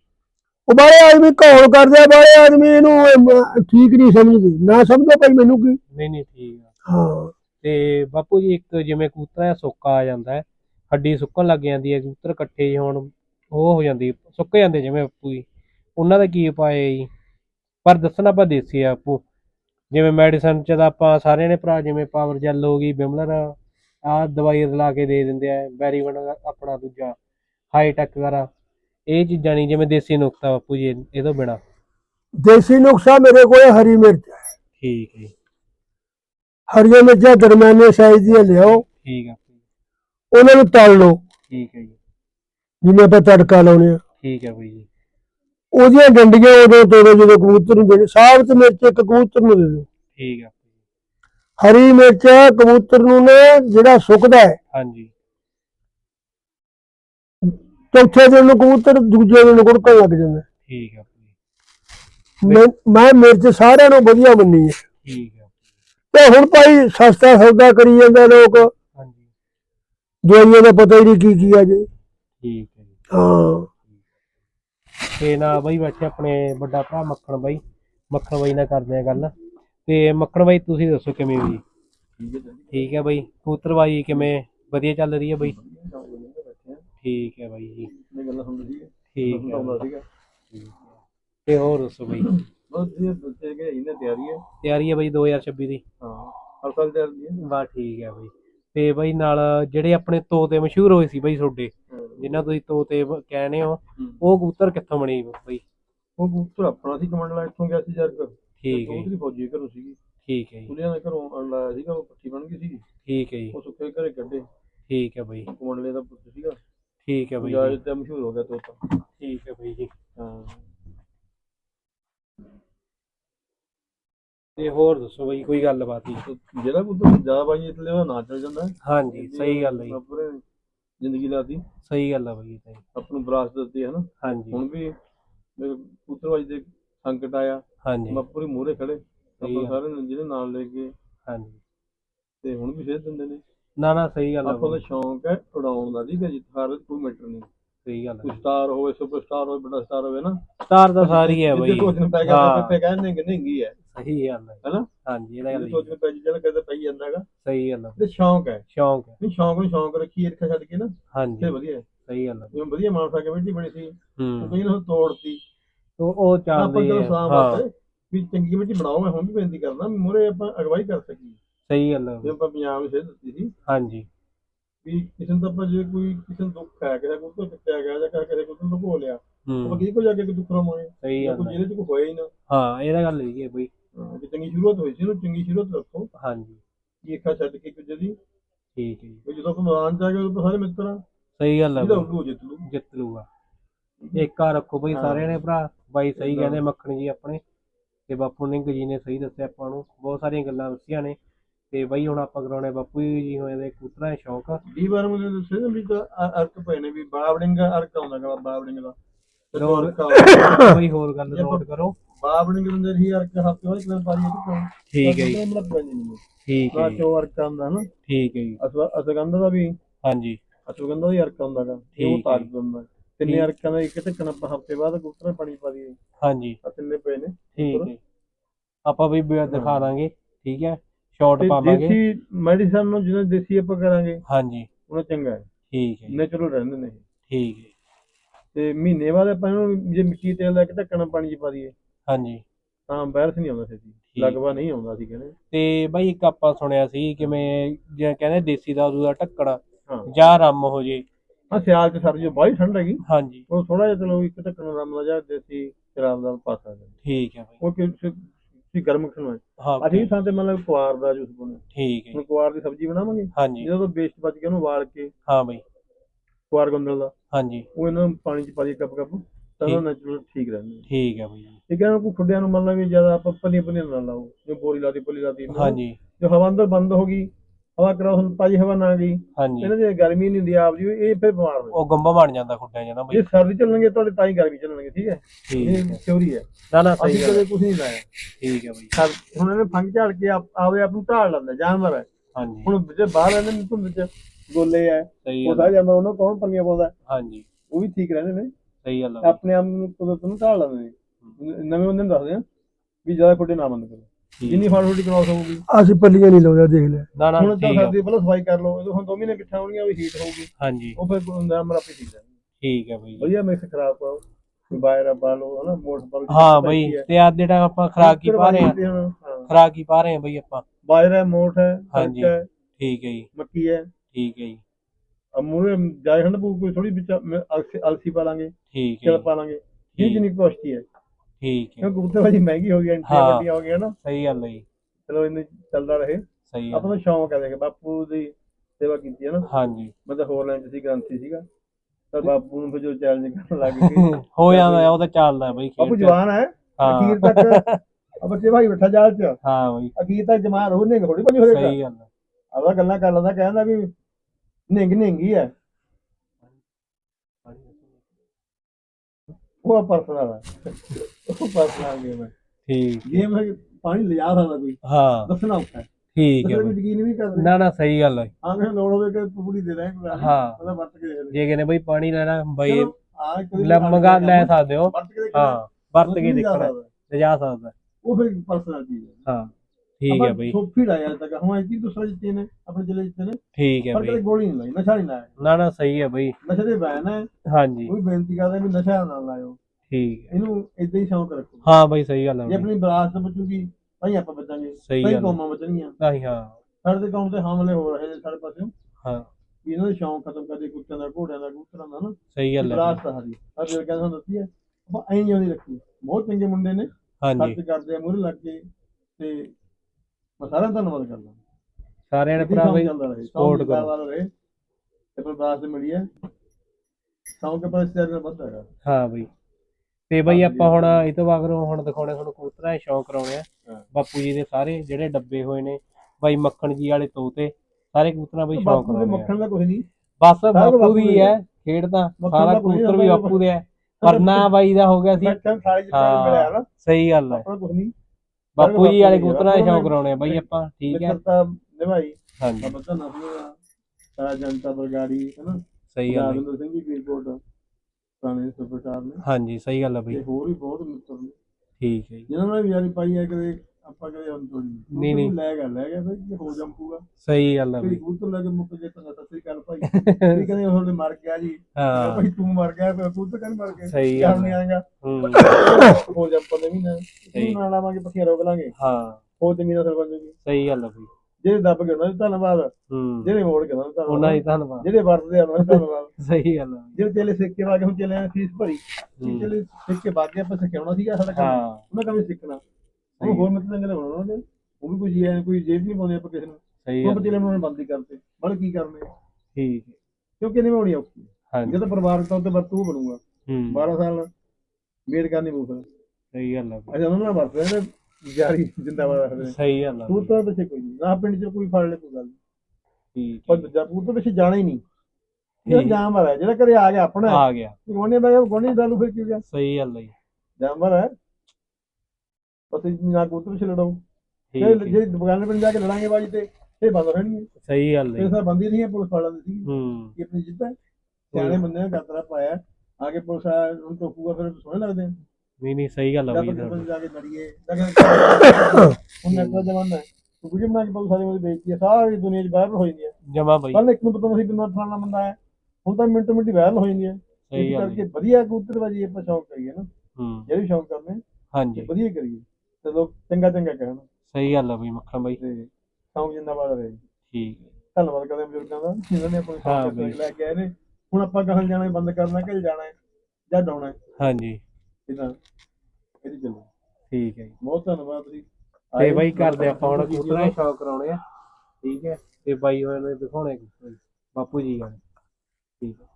ਉਹ ਬਾਰੇ ਆਦਮੀ ਘੋਲ ਕਰਦੇ ਆ ਬਾਰੇ ਆਦਮੀ ਇਹਨੂੰ ਅਮ, ਠੀਕ ਨਹੀਂ ਸਮਝਦੇ। ਨਾ ਸਮਝੋ ਭਾਈ ਮੈਨੂੰ ਕੀ? ਨਹੀਂ ਨਹੀਂ ਠੀਕ ਆ। ਹਾਂ। ਤੇ ਬਾਪੂ ਜੀ ਇੱਕ ਜਿਵੇਂ ਕਬੂਤਰ ਹੈ ਸੁੱਕਾ ਆ ਜਾਂਦਾ ਹੈ। ਹੱਡੀ ਸੁੱਕਣ ਲੱਗ ਜਾਂਦੀ ਹੈ ਕਬੂਤਰ ਇਕੱਠੇ ਹੋਣ ਉਹ ਹੋ ਜਾਂਦੀ ਸੁੱਕ ਜਾਂਦੇ ਜਿਵੇਂ ਬਾਪੂ ਜੀ। ਉਹਨਾਂ ਦਾ ਕੀ ਉਪਾਅ ਹੈ ਜੀ? ਪਰ ਦੱਸਣਾ ਆਪਾਂ ਦੇਸੀ ਆ ਆਪੂ ਜਿਵੇਂ ਮੈਡੀਸਨ ਚ ਤਾਂ ਆਪਾਂ ਸਾਰਿਆਂ ਨੇ ਭਰਾ ਜਿਵੇਂ ਪਾਵਰ ਜੈਲ ਹੋ ਗਈ ਬਿਮਲਰ ਆ ਦਵਾਈ ਰਲਾ ਕੇ ਦੇ ਦਿੰਦੇ ਆ ਬੈਰੀਵਨ ਆਪਣਾ ਦੂਜਾ ਹਾਈ ਟੈਕ ਵਗੈਰਾ ਇਹ ਚੀਜ਼ਾਂ ਨਹੀਂ ਜਿਵੇਂ ਦੇਸੀ ਨੁਕਤਾ ਬਾਪੂ ਜੀ ਇਹ ਤੋਂ ਬਿਨਾ। ਦੇਸੀ ਨੁਕਸਾ ਮੇਰੇ ਕੋਲ ਹਰੀ ਮਿਰਚ ਹੈ। ਠੀਕ ਹੈ ਹਰੀਆਂ ਮਿਰਚਾਂ ਦਰਮਿਆਨੇ ਸਾਈਜ਼ ਦੀਆਂ ਲਿਆਓ। ਠੀਕ ਜੀ, ਉਹਨਾਂ ਨੂੰ ਤਲ ਲਓ। ਠੀਕ ਹੈ ਜੀ। ਜਿਵੇਂ ਆਪਾਂ ਤੜਕਾ ਲਾਉਨੇ ਆ ਠੀਕ ਹੈ ਬਾਈ ਜੀ। ਉਹਦੀਆਂ ਡੰਡੀਆਂ ਉਦੋਂ ਤੋੜੋ ਜਦੋਂ ਕਬੂਤਰ ਨੂੰ। ਦੇਣੇ ਸਾਬਤ ਮਿਰਚ ਇੱਕ ਕਬੂਤਰ ਨੂੰ ਦੇ ਦਿਓ। ਠੀਕ ਹੈ ਹਰੀ ਮਿਰਚ ਕਬੂਤਰ ਨੂੰ ਨੇ ਜਿਹੜਾ ਸੁੱਕਦਾ ਹੈ। ਹਾਂਜੀ। ਚੌਥੇ ਦਿਨ ਨੂੰ ਕਬੂਤਰ ਦੂਜੇ ਦਿਨ ਨੂੰ ਗੁੜਕਣ ਲੱਗ ਜਾਂਦਾ। ਠੀਕ ਬਾਈ ਮੈਂ ਮੈਂ ਮਿਰਚ ਸਾਰਿਆਂ ਨੂੰ ਵਧੀਆ ਮੰਨੀ ਹੈ। ਠੀਕ ਹੈ ਤੇ ਹੁਣ ਭਾਈ ਸਸਤਾ ਸੌਦਾ ਕਰੀ ਜਾਂਦੇ ਲੋਕ। ਹਾਂਜੀ। ਦਵਾਈਆਂ ਦਾ ਪਤਾ ਹੀ ਨਹੀਂ ਕੀ ਕੀ ਆ ਜੀ। ਠੀਕ ਹੈ ਹਾਂ। ਤੇ ਨਾ ਬਾਈ ਬੈਠੇ ਆਪਣੇ ਵੱਡਾ ਭਰਾ ਮੱਖਣ ਬਾਈ। ਮੱਖਣ ਬਾਈ ਨਾਲ ਕਰਦੇ ਆ ਗੱਲ। ਤੇ ਮੱਖਣ ਬਾਈ ਤੁਸੀਂ ਦੱਸੋ ਕਿਵੇਂ ਹੋ ਜੀ? ਠੀਕ ਹੈ ਬਾਈ। ਕਬੂਤਰਬਾਜੀ ਕਿਵੇਂ? ਵਧੀਆ ਚੱਲ ਰਹੀ ਹੈ ਬਾਈ? ਠੀਕ ਹੈ ਬਾਈ ਜੀ। ਗੱਲਾਂ ਸੁਣ ਰਹੀ ਹੈ ਠੀਕ ਹੈ। ਬਾਈ। ਤੇ ਹੋਰ ਦੱਸੋ ਬਾਈ। ਬਸ ਇਹ ਬੱਚੇ ਕੇ ਇਹਨੇ ਤਿਆਰੀ ਹੈ। ਤਿਆਰੀ ਹੈ ਬਾਈ 2026 ਦੀ। ਹਾਂ ਹਰ ਸਾਲ ਤਿਆਰੀ ਹੈ। ਬਾ ਠੀਕ ਹੈ ਬਾਈ। ਤੇ ਬਾਈ ਨਾਲ ਜਿਹੜੇ ਆਪਣੇ ਤੋਤੇ ਮਸ਼ਹੂਰ ਹੋਏ ਸੀ ਬਾਈ ਤੁਹਾਡੇ। ਜਿਨ੍ਹਾਂ ਤੁਸੀਂ ਤੋਤੇ ਕਹਿੰਦੇ ਹੋ। ਉਹ ਕਬੂਤਰ ਕਿੱਥੋਂ ਬਣੇ ਬਾਈ? ਉਹ ਕਬੂਤਰ ਆਪਣਾ ਸੀ ਕਮੰਡ ਲਾ ਇੱਥੋਂ ਗਿਆ ਸੀ ਜਰਗ। ਠੀਕ ਹੈ ਉਹਦੀ ਫੌਜੀ ਘਰੋਂ ਸੀਗੀ। ਠੀਕ ਹੈ ਜੀ। ਉਹਦੇ ਦੇ ਘਰੋਂ ਲਾਇਆ ਸੀਗਾ ਉਹ ਪੱਠੀ ਬਣ ਗਈ ਸੀ ਠੀਕ ਹੈ ਜੀ। ਉਹ ਸੁੱਕੇ ਘਰੇ ਕੱਢੇ। ਠੀਕ ਹੈ ਬਾਈ। ਕਮੰਡਲੇ ਦਾ ਪੁੱਤ ਸੀਗਾ। ਠੀਕ ਹੈ ਬਾਈ ਜੀ, ਤੇ ਮਸ਼ਹੂਰ ਹੋ ਗਿਆ ਤੋਤਾ। ਠੀਕ ਹੈ ਬਾਈ ਜੀ। ਹਾਂ। ਤੇ ਹੋਰ ਦੱਸੋ ਬਾਈ ਕੋਈ ਗੱਲਬਾਤ ਜੀ ਤੇ ਜਿਹੜਾ ਕਬੂਤਰ ਜ਼ਿਆਦਾ ਬਾਈ ਇਤਲੇ ਉਹਦਾ ਨਾਂ ਚੱਲ ਜਾਂਦਾ। ਹਾਂਜੀ ਸਹੀ ਗੱਲ ਹੈ ਜੀ, ਪੂਰੇ ਜ਼ਿੰਦਗੀ ਲਾਤੀ। ਸਹੀ ਗੱਲ ਹੈ ਬਾਈ ਇਹ ਤਾਂ ਜੀ। ਆਪ ਨੂੰ ਵਿਰਾਸਤ ਦਿੱਤੀ ਹੈ ਨਾ। ਹਾਂਜੀ। ਹੁਣ ਵੀ ਮੇਰੇ ਕਬੂਤਰਬਾਜੀ ਦੇ ਸੰਕਟ ਆਇਆ। ਹਾਂਜੀ। ਮੈਂ ਪੂਰੀ ਮੂਹਰੇ ਖੜੇ। ਆਪਾਂ ਆ। ਸਾਰੇ ਨੇ ਜਿਹਦੇ ਨਾਲ ਲੈ ਕੇ। ਹਾਂਜੀ। ਤੇ ਹੁਣ ਵੀ ਸੇਧ ਦਿੰਦੇ ਨੇ। ਨਾ ਨਾ ਸਹੀ ਗੱਲ ਹੈ ਆਪਾਂ ਦਾ ਬਾਈ, ਸ਼ੌਂਕ ਹੈ ਉਡਾਉਣ ਦਾ ਠੀਕ ਹੈ ਜੀ। ਹਰ ਕੋਈ ਮੈਟਰ ਨਹੀਂ। ਸਹੀ ਗੱਲ ਕੋਈ ਹੈ ਸਟਾਰ ਹੋਵੇ ਸੁਪਰ ਸਟਾਰ ਹੋਵੇ ਬੜਾ ਸਟਾਰ ਹੋਵੇ ਨਾ। ਸਟਾਰ ਤਾਂ ਸਾਰੀ ਹੈ ਬਾਈ। ਜਿੱਦੇ ਸੋਚਣ ਪੈ ਗਿਆ ਹਾਂ। ਤੇ ਕਹਿੰਦੇ ਕਿ ਨਹੀਂਗੀ ਹੈ। ਸਹੀ ਗੱਲ ਹੈ। ਹੈਨਾ? ਹਾਂਜੀ ਇਹਦਾ ਗੱਲ ਜਿੱਦੇ ਜੀ, ਸੋਚਣ ਪੈ ਜੀ ਜਿਹੜਾ ਕਹਿੰਦਾ ਪਈ ਜਾਂਦਾ ਹੈਗਾ। ਸਹੀ ਗੱਲ ਹੈ। ਤੇ ਸ਼ੌਂਕ ਹੈ। ਸ਼ੌਂਕ ਹੈ। ਨਹੀਂ ਸ਼ੌਂਕ ਨੂੰ ਸ਼ੌਂਕ ਰੱਖੀ ਈਰਖਾ ਛੱਡ ਕੇ ਨਾ ਹਾਂਜੀ। ਤੇ ਵਧੀਆ ਹੈ। ਸਹੀ ਗੱਲ ਹੈ। ਜਿਵੇਂ ਵਧੀਆ ਮਾਨਸਾ ਕਮੇਟੀ ਬਣੀ ਸੀ ਉਹ ਹੂੰ ਕਈ ਨੂੰ ਤੋੜਤੀ। ਉਹ ਉਹ ਆਪਾਂ ਚੱਲਦੀ ਜਦੋਂ ਹੈ। ਸਲਾਮ ਹਾਂ। ਵਾਸਤੇ ਵੀ ਚੰਗੀ ਕਮੇਟੀ ਬਣਾਓ ਮੈਂ ਹੁਣ ਵੀ ਬੇਨਤੀ ਕਰਦਾ ਮੂਰੇ ਆਪਾਂ ਅਗਵਾਈ ਕਰ ਸਕੀਏ। ਸਹੀ ਗੱਲ ਹੈ। ਆਪਾਂ ਪੰਜਾਬ ਨੂੰ ਸੇਧ ਦਿੱਤੀ ਸੀ। ਹਾਂਜੀ। ਵੀ ਕਿਸੇ ਨੂੰ ਤਾਂ ਆਪਾਂ ਜੇ ਕੋਈ ਕਿਸੇ ਨੂੰ ਦੁੱਖ ਹੈ ਕਿਸੇ ਕੋਲ ਤੋਂ ਕੱਟਿਆ ਗਿਆ ਜਾਂ ਕਿਸੇ ਕੋਲ ਤੋਂ ਭੋ ਲਿਆ ਆਪਾਂ ਹੂੰ ਕਿਹਦੇ ਕੋਲ ਜਾ ਕੇ ਕੋਈ ਦੁੱਖ ਰਮਾਂਗੇ ਸਹੀ ਜਾਂ ਗੱਲ ਕੋਈ ਹੈ। ਜਿਹਦੇ ਚ ਕੋਈ ਹੋਇਆ ਹੀ ਨਾ। ਹਾਂ ਇਹਦਾ ਗੱਲ ਹੈਗੀ ਹੈ ਬਾਈ। ਜੇ ਚੰਗੀ ਸ਼ੁਰੂਆਤ ਹੋਈ ਸੀ ਉਹਨੂੰ ਚੰਗੀ ਸ਼ੁਰੂਆਤ ਰੱਖੋ। ਹਾਂਜੀ। ਈਰਖਾ ਛੱਡ ਕੇ ਇੱਕ ਦੂਜੇ ਦੀ। ਠੀਕ ਹੈ ਜੀ। ਵੀ ਜਦੋਂ ਆਪਾਂ ਮੈਦਾਨ ਚ ਆ ਗਏ ਉਦੋਂ ਸਾਰੇ ਮਿੱਤਰ ਆ। ਸਹੀ ਗੱਲ ਹੈ ਜਿਹਦਾ ਬਾਈ, ਜਿੱਤ ਲੂ। ਜਿੱਤ ਲੂਗਾ। ਏਕਾ ਰੱਖੋ ਬਈ ਹਾਂ। ਸਾਰਿਆਂ ਨੇ ਭਰਾ। ਬਾਈ ਸਹੀ ਏਦਾਂ। ਕਹਿੰਦੇ ਮੱਖਣ ਜੀ ਆਪਣੇ। ਤੇ ਬਾਪੂ ਨਿੰਗ ਜੀ ਨੇ ਸਹੀ ਦੱਸਿਆ ਆਪਾਂ ਨੂੰ। ਬਹੁਤ ਸਾਰੀਆਂ ਗੱਲਾਂ ਦੱਸੀਆਂ ਨੇ। ਤੇ ਬਾਈ ਹੁਣ ਆਪਾਂ ਕਰਾਉਣੇ ਬਾਪੂ ਜੀ ਹੋਏ ਦੇ ਕਬੂਤਰਾਂ ਦਾ ਸ਼ੌਂਕ। ਵੀਹ ਵਾਰ ਮੈਨੂੰ ਦੱਸਿਆ ਨਾ ਵੀ ਤਾਂ ਅ- ਅਰਕ ਪਏ ਨੇ ਵੀ ਬਾਵੜਿੰਗ ਅਰਕ ਆਉਂਦਾ ਗਾ ਬਾਵੜਿੰਗ ਦਾ। ਤੇ ਹੋਰ। ਅਰਕ ਆਉਂਦਾ। ਕੋਈ ਹੋਰ ਗੱਲ ਨੋਟ ਕਰੋ। ਬਾਵੜਿੰਗ ਦੇ ਅੰਦਰ ਹੀ ਅਰਕ ਹਫ਼ਤੇ ਵਾਲੀ ਕਿਵੇਂ ਕਿਉਂ? ਠੀਕ ਹੈ ਜੀ। ਨਹੀਂ। ਠੀਕ ਹੈ ਜੀ। ਚੋ ਅਰਕ ਆਉਂਦਾ ਨਾ। ਠੀਕ ਹੈ ਜੀ। ਅਸਲ ਅਸਗੰਧ ਦਾ ਵੀ। ਹਾਂਜੀ। ਅਸਗੰਧ ਦਾ ਹੀ ਅਰਕ ਆਉਂਦਾ ਗਾ। ਤੇ ਉਹ ਠੀਕ ਹੈ। ਤਾਕਤ ਦਿੰਦਾ ਤਿੰਨੇ। ਅਰਕਾਂ ਦਾ ਇੱਕ ਢੱਕਣ ਆਪਾਂ ਹਫ਼ਤੇ ਬਾਅਦ ਕਬੂਤਰਾਂ ਪਾਣੀ ਪਾ ਦਈਏ। ਹਾਂਜੀ। ਆ ਤਿੰਨੇ ਪਏ ਨੇ। ਠੀਕ ਹੈ ਆਪਾਂ ਵੀ ਬਿਆ ਦਿਖਾ ਦਾਂਗੇ। ਠੀਕ ਹੈ। ਸ਼ਾਰਟ ਤੇ ਪਾਵਾਂਗੇ। ਦੇਸੀ ਮੈਡੀਸਨ ਨੂੰ ਜਿਹਨਾਂ ਦੇਸੀ ਆਪਾਂ ਕਰਾਂਗੇ ਹਾਂਜੀ। ਉਹਨਾਂ ਚੰਗਾ ਹੈ। ਠੀਕ ਹੈ ਜੀ, ਨੇਚਰਲ ਰਹਿੰਦੇ ਨੇ ਇਹ। ਠੀਕ ਹੈ ਤੇ ਮਹੀਨੇ ਬਾਅਦ ਆਪਾਂ ਇਹਨੂੰ ਜੇ ਮਿੱਟੀ ਤੇਲ ਦਾ ਇੱਕ ਢੱਕਣ ਪਾਣੀ ਚ ਪਾ ਦਈਏ ਹਾਂਜੀ। ਤਾਂ ਵਾਇਰਸ ਨਹੀਂ ਆਉਂਦਾ ਛੇਤੀ। ਲਗਵਾ ਨਹੀਂ ਆਉਂਦਾ ਸੀ ਕਹਿੰਦੇ। ਤੇ ਬਾਈ ਇੱਕ ਆਪਾਂ ਸੁਣਿਆ ਸੀ ਕਿਵੇਂ ਜਿਵੇਂ ਕਹਿੰਦੇ ਦੇਸੀ ਦਾ ਢੱਕਣਾ ਹਾਂ। ਜਾਂ ਰੰਮ ਹੋ ਜੇ। ਹਾਂ ਸਿਆਲ ਚ ਸਰਦੀ ਚ ਬਾਹਲੀ ਠੰਡ ਹੈਗੀ ਹਾਂਜੀ। ਉਹ ਥੋੜਾ ਜਿਹਾ ਚਲੋ ਇੱਕ ਢੱਕਣ ਦਾ ਮਜ਼ਾ ਜਾਂ ਦੇਸੀ ਸ਼ਰਾਬ ਦਾ ਪਾ ਸਕਦੇ ਹਾਂ। ਠੀਕ ਹੈ ਬਾਈ। ਉਹ ਕਿ ਤੁਸੀਂ ਗਰਮ ਖਣਵਾ ਹਾਂ। ਅਸੀਂ ਥਾਂ ਤੇ ਮਤਲਬ ਕੁਆਰ ਦਾ ਜੂਸ ਪਾਉਂਦੇ ਹਾਂ। ਠੀਕ ਹੈ ਹੁਣ ਕੁਆਰ ਦੀ ਸਬਜ਼ੀ ਬਣਾਵਾਂਗੇ। ਹਾਂਜੀ। ਜਦੋਂ ਵੇਸਟ ਬਚ ਗਿਆ ਉਹਨੂੰ ਵਾਲ ਕੇ। ਹਾਂ ਬਾਈ। ਕੁਆਰ ਗੰਦਲ ਦਾ। ਹਾਂਜੀ। ਉਹ ਇਹਨਾਂ ਨੂੰ ਪਾਣੀ ਚ ਪਾ ਦੀ ਕੱਪ ਕੱਪ ਤਾਂ। ਉਹ ਨੈਚੁਰਲ ਠੀਕ ਰਹਿੰਦੇ ਠੀਕ ਹੈ ਬਾਈ। ਠੀਕ ਹੈ ਕੋਈ ਖੁੱਡਿਆਂ ਨੂੰ ਮਤਲਬ ਵੀ ਜ਼ਿਆਦਾ ਆਪਾਂ ਪੱਲੀ ਪੱਲੀ ਨਾ ਲਾਓ। ਜੋ ਬੋਰੀ ਲਾਦੀ ਪੱਲੀ ਲਾਦੀ ਹਾਂਜੀ। ਜੋ ਹਵਾ ਅੰਦਰ ਬੰਦ ਹੋ ਗਈ ਹਵਾ ਕਰਾਓ ਹੁਣ ਤਾਜੀ ਹਵਾ ਨਾ ਗਈ। ਹਾਂਜੀ। ਇਹਨਾਂ ਦੀ ਗਰਮੀ ਨਹੀਂ ਹੁੰਦੀ ਆਪ ਜੀ ਇਹ ਫਿਰ ਬਿਮਾਰ ਹੋ ਉਹ ਗੰਬਾ ਬਣ ਜਾਂਦਾ ਖੁੱਡਿਆਂ ਚ ਨਾ ਜੇ ਬਾਈ ਸਰਦੀ ਚੱਲਣਗੇ ਤੁਹਾਡੇ ਤਾਂ ਹੀ ਗਰਮੀ ਚੱਲਣਗੇ ਠੀਕ ਹੈ? ਠੀਕ ਇਹ ਹੈ। ਥਿਉਰੀ ਹੈ। ਨਾ ਨਾ ਅਸੀਂ ਸਹੀ ਗੱਲ ਕਦੇ ਕੁਝ ਨਹੀਂ ਲਾਇਆ। ਠੀਕ ਹੈ ਬਾਈ। ਸਰ- ਹੁਣ ਇਹਨੇ ਫੰਗ ਝਾੜ ਕੇ ਆਪ- ਆਪਦੇ ਆਪ ਨੂੰ ਢਾਲ ਲੈਂਦਾ ਜਾਨਵਰ ਹੈ। ਹਾਂਜੀ। ਹੁਣ ਜੇ ਬਾਹਰ ਰਹਿੰਦੇ ਨੇ ਧੁੰਦ ਚ ਗੋਲੇ ਹੈ ਸਹੀ ਉਹ ਗੱਲ ਜਾਨਵਰ ਉਹਨੂੰ ਕੌਣ ਪੰਨੀਆਂ ਪਾਉਂਦਾ ਹਾਂਜੀ। ਉਹ ਵੀ ਠੀਕ ਰਹਿੰਦੇ ਨੇ। ਸਹੀ ਗੱਲ ਆ ਆਪਣੇ ਆਪ ਨੂੰ ਕੁਦਰਤ ਨੂੰ ਢਾਲ ਲੈਂਦੇ ਨੇ। ਨਵੇਂ ਬੰਦੇ ਨੂੰ ਦੱਸਦੇ ਆ ਵੀ ਜ਼ਿਆਦਾ ਖੁੱਡੇ ਨਾ ਬੰਦ ਕਰੋ। ਜਿੰਨੀ ਫੁੱਟੀ ਕਰਾਉ ਹੋਊਗੀ। ਅਸੀਂ ਪੱਲੀਆਂ ਨਹੀਂ ਲਾਉਂਦੇ ਦੇਖ ਲੈ। ਨਾ ਨਾ ਹੁਣ ਤਾਂ ਠੀਕ ਆ ਸਰਦੀ ਪਹਿਲਾਂ ਸਫ਼ਾਈ ਕਰ ਲਓ ਜਦੋਂ ਹੁਣ ਦੋ ਮਹੀਨੇ ਇਕੱਠਾ ਹੋਣਗੀਆਂ ਵੀ ਹੀਟ ਹੋਊਗੀ। ਹਾਂਜੀ। ਉਹ ਫਿਰ ਨਰਮ ਆਪੇ ਠੀਕ ਰਹਿਣਗੇ। ਠੀਕ ਹੈ ਬਾਈ। ਵਧੀਆ ਮਿਕਸ ਖਰਾਬ ਪਾਓ ਕੋਈ ਬਾਇਰ ਪਾ ਲਓ ਹਨਾ ਮੋਟ ਪਾ ਲਓ ਹਾਂ ਬਾਈ ਤੇ ਅੱਜ ਜਿਹੜਾ ਆਪਾਂ ਖਰਾਕ ਹੀ ਪਾ ਰਹੇ ਆ ਹਾਂ ਖਰਾਕ ਹੀ ਪਾ ਰਹੇ ਆ ਬਾਈ ਆਪਾਂ? ਬਾਇਰ ਹੈ ਮੋਟ ਹੈ ਹਾਂਜੀ। ਹਾਂਜੀ ਹੈ ਠੀਕ ਹੈ ਜੀ। ਮੱਕੀ ਹੈ। ਠੀਕ ਹੈ ਜੀ। ਅਮੂਰੇ ਜਾਇ ਹੰਡ ਕੋਈ ਥੋੜੀ ਵਿੱਚ ਮ- ਅਲਸੀ ਅਲਸੀ ਪਾ ਲਾਂਗੇ ਠੀਕ ਹੈ ਚਲ ਜੀ, ਪਾ ਲਾਂਗੇ ਇਹ ਜਿੰਨੀ ਕੋਸਟੀ ਹੈ। ਠੀਕ ਹੈ। ਕਿਉਂਕਿ ਕਬੂਤਰਬਾਜੀ ਮਹਿੰਗੀ ਹੋ ਗਈ ਐਂਟੀਆਂ ਹਾਂ। ਵੱਡੀਆਂ ਹੋ ਗਈਆਂ ਨਾ ਸਹੀ ਗੱਲ ਹੈ ਜੀ। ਚਲੋ ਇਹਨੇ ਚੱਲਦਾ ਰਹੇ। ਸਹੀ ਆਪਾਂ ਹੈ। ਨੂੰ ਸ਼ੌਂਕ ਹੈ ਦੇਖ ਬਾਪੂ ਦੀ ਸੇਵਾ ਕੀਤੀ ਹੈ ਨਾ। ਹਾਂਜੀ। ਮੈਂ ਤਾਂ ਹੋਰ ਲਾਈਨ ਚ ਸੀ ਗ੍ਰੰਥੀ ਸੀਗਾ। ਤਾਂ ਬਾਪੂ ਨੂੰ ਫਿਰ ਜੋ ਚੈਲੰਜ ਕਰਨ ਲੱਗ ਗਏ। ਹੋ ਜਾਂਦਾ ਆ, ਉਹ ਤਾਂ ਚੱਲਦਾ ਬਾਈ ਬਾਪੂ ਖੇਡ ਚ। ਜਵਾਨ ਹੈ। ਹਾਂ। ਅਖੀਰ ਤੱਕ ਆ ਬੱਚੇ ਭਾਈ ਬੈਠਾ ਜਾਲ ਚ। ਹਾਂ ਬਾਈ। ਅਖੀਰ ਤੱਕ ਜਮਾਨ ਹੋਣੇ ਥੋੜੀ ਬਣੀ ਹੋਏਗਾ। ਸਹੀ ਗੱਲ ਹੈ। ਆਦਾ ਗੱਲਾਂ ਕਰ ਲੈਂਦਾ ਕਹਿੰਦਾ ਵੀ ਨਿੰਗ ਨਿੰਗੀ ਹੈ। ਉਹ ਪਰਸਨਲ ਹੈ ਉਹ ਪਰਸਨਲ ਗੇਮ ਹੈ ਠੀਕ ਗੇਮ ਹੈ ਕਿ ਪਾਣੀ ਲਿਜਾ ਸਕਦਾ ਕੋਈ। ਹਾਂ। ਦੱਸਣਾ ਔਖਾ ਹੈ। ਠੀਕ ਹੈ ਕੋਈ ਯਕੀਨ ਨਹੀਂ ਕਰਦੇ ਨਾ ਨਾ ਸਹੀ ਗੱਲ ਹੈ ਹਾਂ ਕਿਸੇ ਲੋੜ ਹੋਵੇ ਕਿ ਪੂਰੀ ਦੇ ਦਾਂ ਕੋਈ ਹਾਂ। ਉਹਦਾ ਵਰਤ ਕੇ ਦੇਖ ਜੇ ਕਹਿੰਦੇ ਬਾਈ ਪਾਣੀ ਲੈਣਾ ਬਾਈ ਲੈ ਮੰਗਾ ਲੈ ਸਕਦੇ ਹੋ। ਹਾਂ ਵਰਤ ਕੇ ਦੇਖਣਾ। ਲਿਜਾ ਸਕਦਾ। ਉਹ ਫਿਰ ਪਰਸਨਲ ਚੀਜ਼ ਹੈ ਹਾਂ। ਠੀਕ ਹੈ ਬਾਈ। ਸੋਫੀ ਲਾਇਆ ਤੱਕ। ਹੁਣ ਐਤੀ ਦੂਸਰਾ ਜਿੱਤੇ ਨੇ ਆਪਣੇ ਜ਼ਿਲ੍ਹੇ ਜਿੱਤੇ ਨੇ। ਠੀਕ ਹੈ ਪਰ ਕਦੇ ਬਾਈ। ਗੋਲੀ ਨਹੀਂ ਲਾਈ ਨਸ਼ਾ ਨਹੀਂ ਲਾਇਆ। ਨਾ ਨਾ ਸਹੀ ਹੈ ਬਾਈ। ਨਸ਼ੇ ਦੇ ਬੈਨ ਹੈ। ਹਾਂਜੀ। ਕੋਈ ਬੇਨਤੀ ਕਰਦੇ ਵੀ ਨਸ਼ਾ ਨਾ ਲਾਇਓ। ਠੀਕ ਹੈ। ਇਹਨੂੰ ਇਦਾਂ ਹੀ ਸ਼ੌਂਕ ਰੱਖੋ। ਹਾਂ ਬਾਈ ਸਹੀ ਗੱਲ ਹੈ ਜੇ। ਆਪਣੀ ਵਿਰਾਸਤ ਬਚੂਗੀ ਤਾਂ ਹੀ ਆਪਾਂ ਬਚਾਂਗੇ। ਸਹੀ ਤਾਂ ਹੀ ਗੱਲ। ਕੌਮਾਂ ਬਚਣਗੀਆਂ। ਤਾਂ ਹੀ ਸਾਡੇ ਦੇ ਕੌਮ ਤੇ ਹਮਲੇ ਹੋ ਰਹੇ ਨੇ ਸਾਡੇ ਪਾਸਿਓਂ। ਹਾਂ। ਇਹਨਾਂ ਦੇ ਸ਼ੌਂਕ ਖਤਮ ਕਰਦੇ ਕੁੱਤਿਆਂ ਦਾ ਘੋੜਿਆਂ ਦਾ ਕਬੂਤਰਾਂ ਦਾ ਨਾ ਸਹੀ ਗੱਲ ਹੈ ਵਿਰਾਸਤ ਸਾਡੀ। ਆ ਜਿਹੜੇ ਕਹਿੰਦੇ ਦੱਸੀ ਹੈ ਆਪਾਂ ਐਂ ਜਿਉਂ ਰੱਖੀ। ਬਹੁਤ ਚੰਗੇ ਮੁੰਡੇ ਨੇ। ਹਾਂਜੀ। ਕਰਦੇ ਆ ਮੂਹਰੇ ਲੱਗ ਕੇ। ਤੇ ਮੈਂ ਸਾਰਿਆਂ ਦਾ ਧੰਨਵਾਦ ਕਰਦਾ। ਸਾਰਿਆਂ ਨੇ ਭਰਾ ਬਾਈ ਸ਼ੌਂਕ ਕਰੋ। ਤੇ ਪਰ ਬਾਸ ਮਿਲੀ ਹੈ ਸ਼ੌਂਕ ਪਰ ਇਸ ਤਰ੍ਹਾਂ ਵੱਧ ਹੈਗਾ। ਹਾਂ ਬਾਈ। ਤੇ ਬਾਈ ਆਪਾਂ ਹੁਣ। ਇਹ ਤੋਂ ਬਾਅਦ ਹੁਣ ਦਿਖਾਉਣੇ ਤੁਹਾਨੂੰ ਕਬੂਤਰਾਂ ਦੇ ਸ਼ੌਂਕ ਕਰਾਉਣੇ ਆ। ਬਾਪੂ ਜੀ ਦੇ ਸਾਰੇ ਜਿਹੜੇ ਡੱਬੇ ਹੋਏ ਨੇ ਬਾਈ ਮੱਖਣ ਜੀ ਵਾਲੇ ਤੋਤੇ ਸਾਰੇ ਕਬੂਤਰਾਂ ਬਾਈ ਸ਼ੌਂਕ ਕਰਾਉਣੇ ਆ। ਮੱਖਣ ਦਾ ਕੁਝ ਨਹੀਂ। ਬਸ ਸਾਰਾ ਬਾਪੂ ਦੀ। ਹੈ ਖੇਡ ਤਾਂ ਮੱਖਣ ਸਾਰਾ ਕਬੂਤਰ ਵੀ ਬਾਪੂ ਦੇ ਹੈ ਪਰਨਾ ਬਾਈ ਦਾ ਹੋ ਗਿਆ ਸੀ। ਹਾਂ। ਸਹੀ ਗੱਲ ਹੈ। ਬਾਪੂ ਜੀ ਵਾਲੇ ਕਬੂਤਰਾਂ ਦੇ ਸ਼ੌਂਕ ਕਰਾਉਣੇ ਆ ਬਾਈ ਆਪਾਂ ਠੀਕ ਹੈ? ਮਿੱਤਰਤਾ ਨਿਭਾਈ। ਹਾਂਜੀ। ਬਾਬਾ ਤਾਂ ਨਾ ਸਾਰਾ ਜਨਤਾ ਬਰਗਾੜੀ ਹੈ ਨਾ? ਸਹੀ ਗੱਲ ਹੈ। ਸਿੰਘ ਜੀ ਫਰੀਦਕੋਟ ਪੁਰਾਣੇ ਸਰਪ੍ਰਸਤਾਰ ਨੇ। ਹਾਂਜੀ ਸਹੀ ਗੱਲ ਹੈ ਬਾਈ। ਤੇ ਹੋਰ ਵੀ ਬਹੁਤ ਮਿੱਤਰ ਨੇ। ਠੀਕ ਹੈ ਜੀ। ਜਿਨ੍ਹਾਂ ਨਾਲ ਵੀ ਯਾਰੀ ਪਾਈ ਹੈ ਕਦੇ ਆਪਾਂ ਕਦੇ ਅੰਤੋਂ ਨਹੀਂ, ਨਹੀਂ। ਲੈ ਗਿਆ ਲੈ ਗਿਆ ਫਿਰ ਹੋ ਜੰਪੂਗਾ ਸਹੀ ਗੱਲ ਕੋਈ ਬਾਈ। ਕਬੂਤਰ ਲੈ ਕੇ ਮੁੱਕ ਗਿਆ ਤਾਂ ਸਤਿ ਸ੍ਰੀ ਅਕਾਲ ਭਾਈ। ਕੀ ਕਹਿੰਦੇ ਉਹਨੇ ਮਰ ਗਿਆ ਜੀ। ਹਾਂ। ਭਾਈ ਤੂੰ ਮਰ ਗਿਆ ਫਿਰ ਕਬੂਤਰ ਕਹਿੰਦੇ ਮਰ ਗਿਆ? ਸਹੀ ਗੱਲ ਨਹੀਂ ਆਏਗਾ। ਹੂੰ। ਹੋ ਜੰਪਾਂ ਦੇ ਮਹੀਨੇ। ਸਹੀ। ਤੂੰ ਨਾਲ ਲਾਵਾਂਗੇ ਰੋਕ ਲਾਂਗੇ। ਹਾਂ। ਹੋ ਦਾ ਸਰਪੰਚ ਜੀ ਸਹੀ ਗੱਲ ਹੈ ਬਾਈ। ਜਿਹੜੇ ਦੱਬ ਕੇ ਉਹਨਾਂ ਦਾ ਧੰਨਵਾਦ। ਹੂੰ। ਜਿਹੜੇ ਮੋੜ ਕੇ ਉਹਨਾਂ ਦਾ ਉਹਨਾਂ ਧੰਨਵਾਦ ਦੀ ਧੰਨਵਾਦ। ਜਿਹੜੇ ਵਰਤਦੇ ਆ ਉਹਨਾਂ ਦਾ ਧੰਨਵਾਦ। ਸਹੀ ਗੱਲ ਹੈ ਜਿਹੜੇ ਚੇਲੇ ਸਿੱਕੇ ਵਾਗੇ ਹੁਣ ਚੇਲੇ ਨੇ ਫੀਸ ਭਰੀ। ਹੂੰ। ਚੇਲੇ ਸਿੱਕੇ ਬਾਗੇ ਆਪਾਂ ਸਿੱਖਿਆਉਣਾ ਸੀਗਾ ਸਾਡਾ ਕੰਮ। ਹਾਂ। ਉਹਨਾਂ ਕੰਮ ਸਿੱਖਣਾ। ਉਹ ਹੋਰ ਮਤਲਬ ਬਣਾਉਣਾ ਉਹਨੇ ਉਹ ਵੀ ਕੋਈ ਜੀ ਐ ਕੋਈ ਜੇਬ ਨਹੀਂ ਪਾਉਂਦੇ ਆਪਾਂ ਕਿਸੇ ਨੂੰ। ਸਹੀ ਉਹ ਚੇਲੇ ਨੂੰ ਬੰਦੀ ਕਰਤੇ। ਬੜ ਕੀ ਕਰਨੇ? ਠੀਕ ਹੈ। ਕਿਉਂਕਿ ਨਿਭਾਉਣੀ ਔਖੀ ਹੈ। ਹਾਂਜੀ। ਜਦੋਂ ਪਰਿਵਾਰ ਤੌਰ ਤੇ ਵਰਤੂ ਬਣੂਗਾ। ਹੂੰ। 12 ਸਾਲ ਮੇਰ ਕਰਨੀ ਪਊ ਫਿਰ। ਸਹੀ ਗੱਲ ਹੈ। ਬਾਈ ਅਸੀਂ ਉਹਨਾਂ ਨਾਲ ਵਰਤਦੇ ਨੇ ਜਾਰੀ ਜਿੰਦਾਬਾਦ ਰੱਖਦੇ ਸਹੀ ਗੱਲ ਆ ਬਈ, ਕਬੂਤਰਾਂ ਪਿੱਛੇ ਕੋਈ ਨਹੀਂ ਨਾ ਪਿੰਡ 'ਚ ਕੋਈ ਫੜ ਲੈ ਕੋਈ ਗੱਲ ਠੀਕ ਪਰ ਹੈ। ਦੂਜਾ ਕਬੂਤਰ ਪਿੱਛੇ ਜਾਣਾ ਹੀ ਨਹੀਂ ਇਹ। ਜਾਨਵਰ ਹੈ ਜਿਹੜਾ ਘਰੇ ਆ ਗਿਆ ਆਪਣਾ। ਆ ਗਿਆ। ਗੋਣੀ ਦਾ ਗੋਣੀ ਦਾ ਨੂੰ ਫਿਰ ਕੀ ਗਿਆ? ਸਹੀ ਗੱਲ ਆ ਜੀ। ਜਾਨਵਰ ਹੈ। ਅਸੀਂ ਨਾ ਕਬੂਤਰ ਪਿੱਛੇ ਲੜੋ ਠੀਕ ਜੇ ਹੈ। ਜੇ ਬਗਾਨੇ ਪਿੰਡ ਜਾ ਕੇ ਲੜਾਂਗੇ ਬਾਜੀ ਤੇ ਇਹ ਬੰਦ ਰਹਿਣਗੇ। ਸਹੀ ਗੱਲ ਆ ਇਹ ਸਰ ਬੰਦੀ ਨਹੀਂ ਹੈ ਪੁਲਿਸ ਲੈਂਦੀ ਸੀ ਹੂੰ। ਕਿ ਆਪਣੀ ਜਿੱਤ ਹੈ। ਸਿਆਣੇ ਬੰਦੇ ਨੇ ਗਾਤਰਾ ਪਾਇਆ। ਆਗੇ ਪੁਲਿਸ ਆ ਹੁਣ ਟੋਕੂਗਾ ਫਿਰ ਸੋਹਣੇ ਲੱਗਦੇ ਆ। ਨਹੀਂ ਨਹੀਂ ਸਹੀ ਗੱਲ ਆ ਬਈ ਤੱਕ ਤੁਹਾਡੀ। ਜਾ ਕੇ ਲੜੀਏ। ਹੁਣ ਨੈਟ ਜਮਾਨਾ ਹੈ। ਤੂੰ ਕੁਝ ਬਣਾ ਕੇ ਪੁਲਿਸ ਸਾਰੀ ਮੇਰੀ ਬੇਇੱਜ਼ਤੀ ਹੈ ਸਾਰੀ ਦੁਨੀਆ 'ਚ ਵਾਇਰਲ ਹੋ ਜਾਂਦੀ ਹੈ। ਜਮਾ ਬਈ। ਕੱਲ ਇੱਕ ਨੂੰ ਪਤਾ ਨਹੀਂ ਕਿੰਨਾ ਫਲਾਣਾ ਬੰਦਾ ਹੈ। ਹੁਣ ਤਾਂ ਮਿੰਟ ਮਿੰਟ ਵਾਇਰਲ ਹੋ ਜਾਂਦੀ ਹੈ। ਸਹੀ ਇਸ ਗੱਲ ਕਰਕੇ। ਵਧੀਆ ਕਬੂਤਰਬਾਜੀ ਆਪਾਂ ਸ਼ੌਂਕ ਕਰੀਏ ਨਾ। ਹੂੰ। ਜਿਹੜੇ ਸ਼ੌਂਕ ਕਰਨੇ ਤੇ ਹਾਂਜੀ। ਵਧੀਆ ਕਰੀਏ। ਤੇ ਲੋਕ ਚੰਗਾ ਚੰਗਾ ਕਹਿਣ। ਸਹੀ ਗੱਲ ਆ ਬਈ ਮੱਖਣ ਬਾਈ। ਤੇ ਸ਼ੌਂਕ ਜਿੰਦਾਬਾਦ ਰਹੇ ਠੀਕ। ਹੈ ਧੰਨਵਾਦ ਕਰਦੇ ਹਾਂ ਬਜ਼ੁਰਗਾਂ ਦਾ ਜਿਨ੍ਹਾਂ ਨੇ ਆਪਣੇ ਹਾਂ ਬਈ। ਲੈ ਕੇ ਆਏ ਨੇ। ਹੁਣ ਆਪਾਂ ਕਹਾਂ ਜਾਣਾ ਹੈ, ਬੰਦ ਕਰਨਾ ਕਿ ਜਾਣਾ ਹੈ ਜਾਂ ਡਾਉਣਾ ਹੈ। ਹਾਂਜੀ। ਇਹਦਾ ਇਹਦੀ ਚੱਲੋ ਠੀਕ ਹੈ ਜੀ। ਬਹੁਤ ਧੰਨਵਾਦ ਤੇ ਆਏ ਬਾਈ। ਕਰਦੇ ਆਪਾਂ ਹੁਣ ਕਬੂਤਰਾਂ। ਦੇ ਸ਼ੌਕ ਕਰਾਉਣੇ ਆ। ਠੀਕ ਹੈ। ਤੇ ਬਾਈ ਹੋਰਾਂ ਨੇ ਦਿਖਾਉਣੇ ਬਾਪੂ ਜੀ ਗਾਣੇ ਠੀਕ ਹੈ।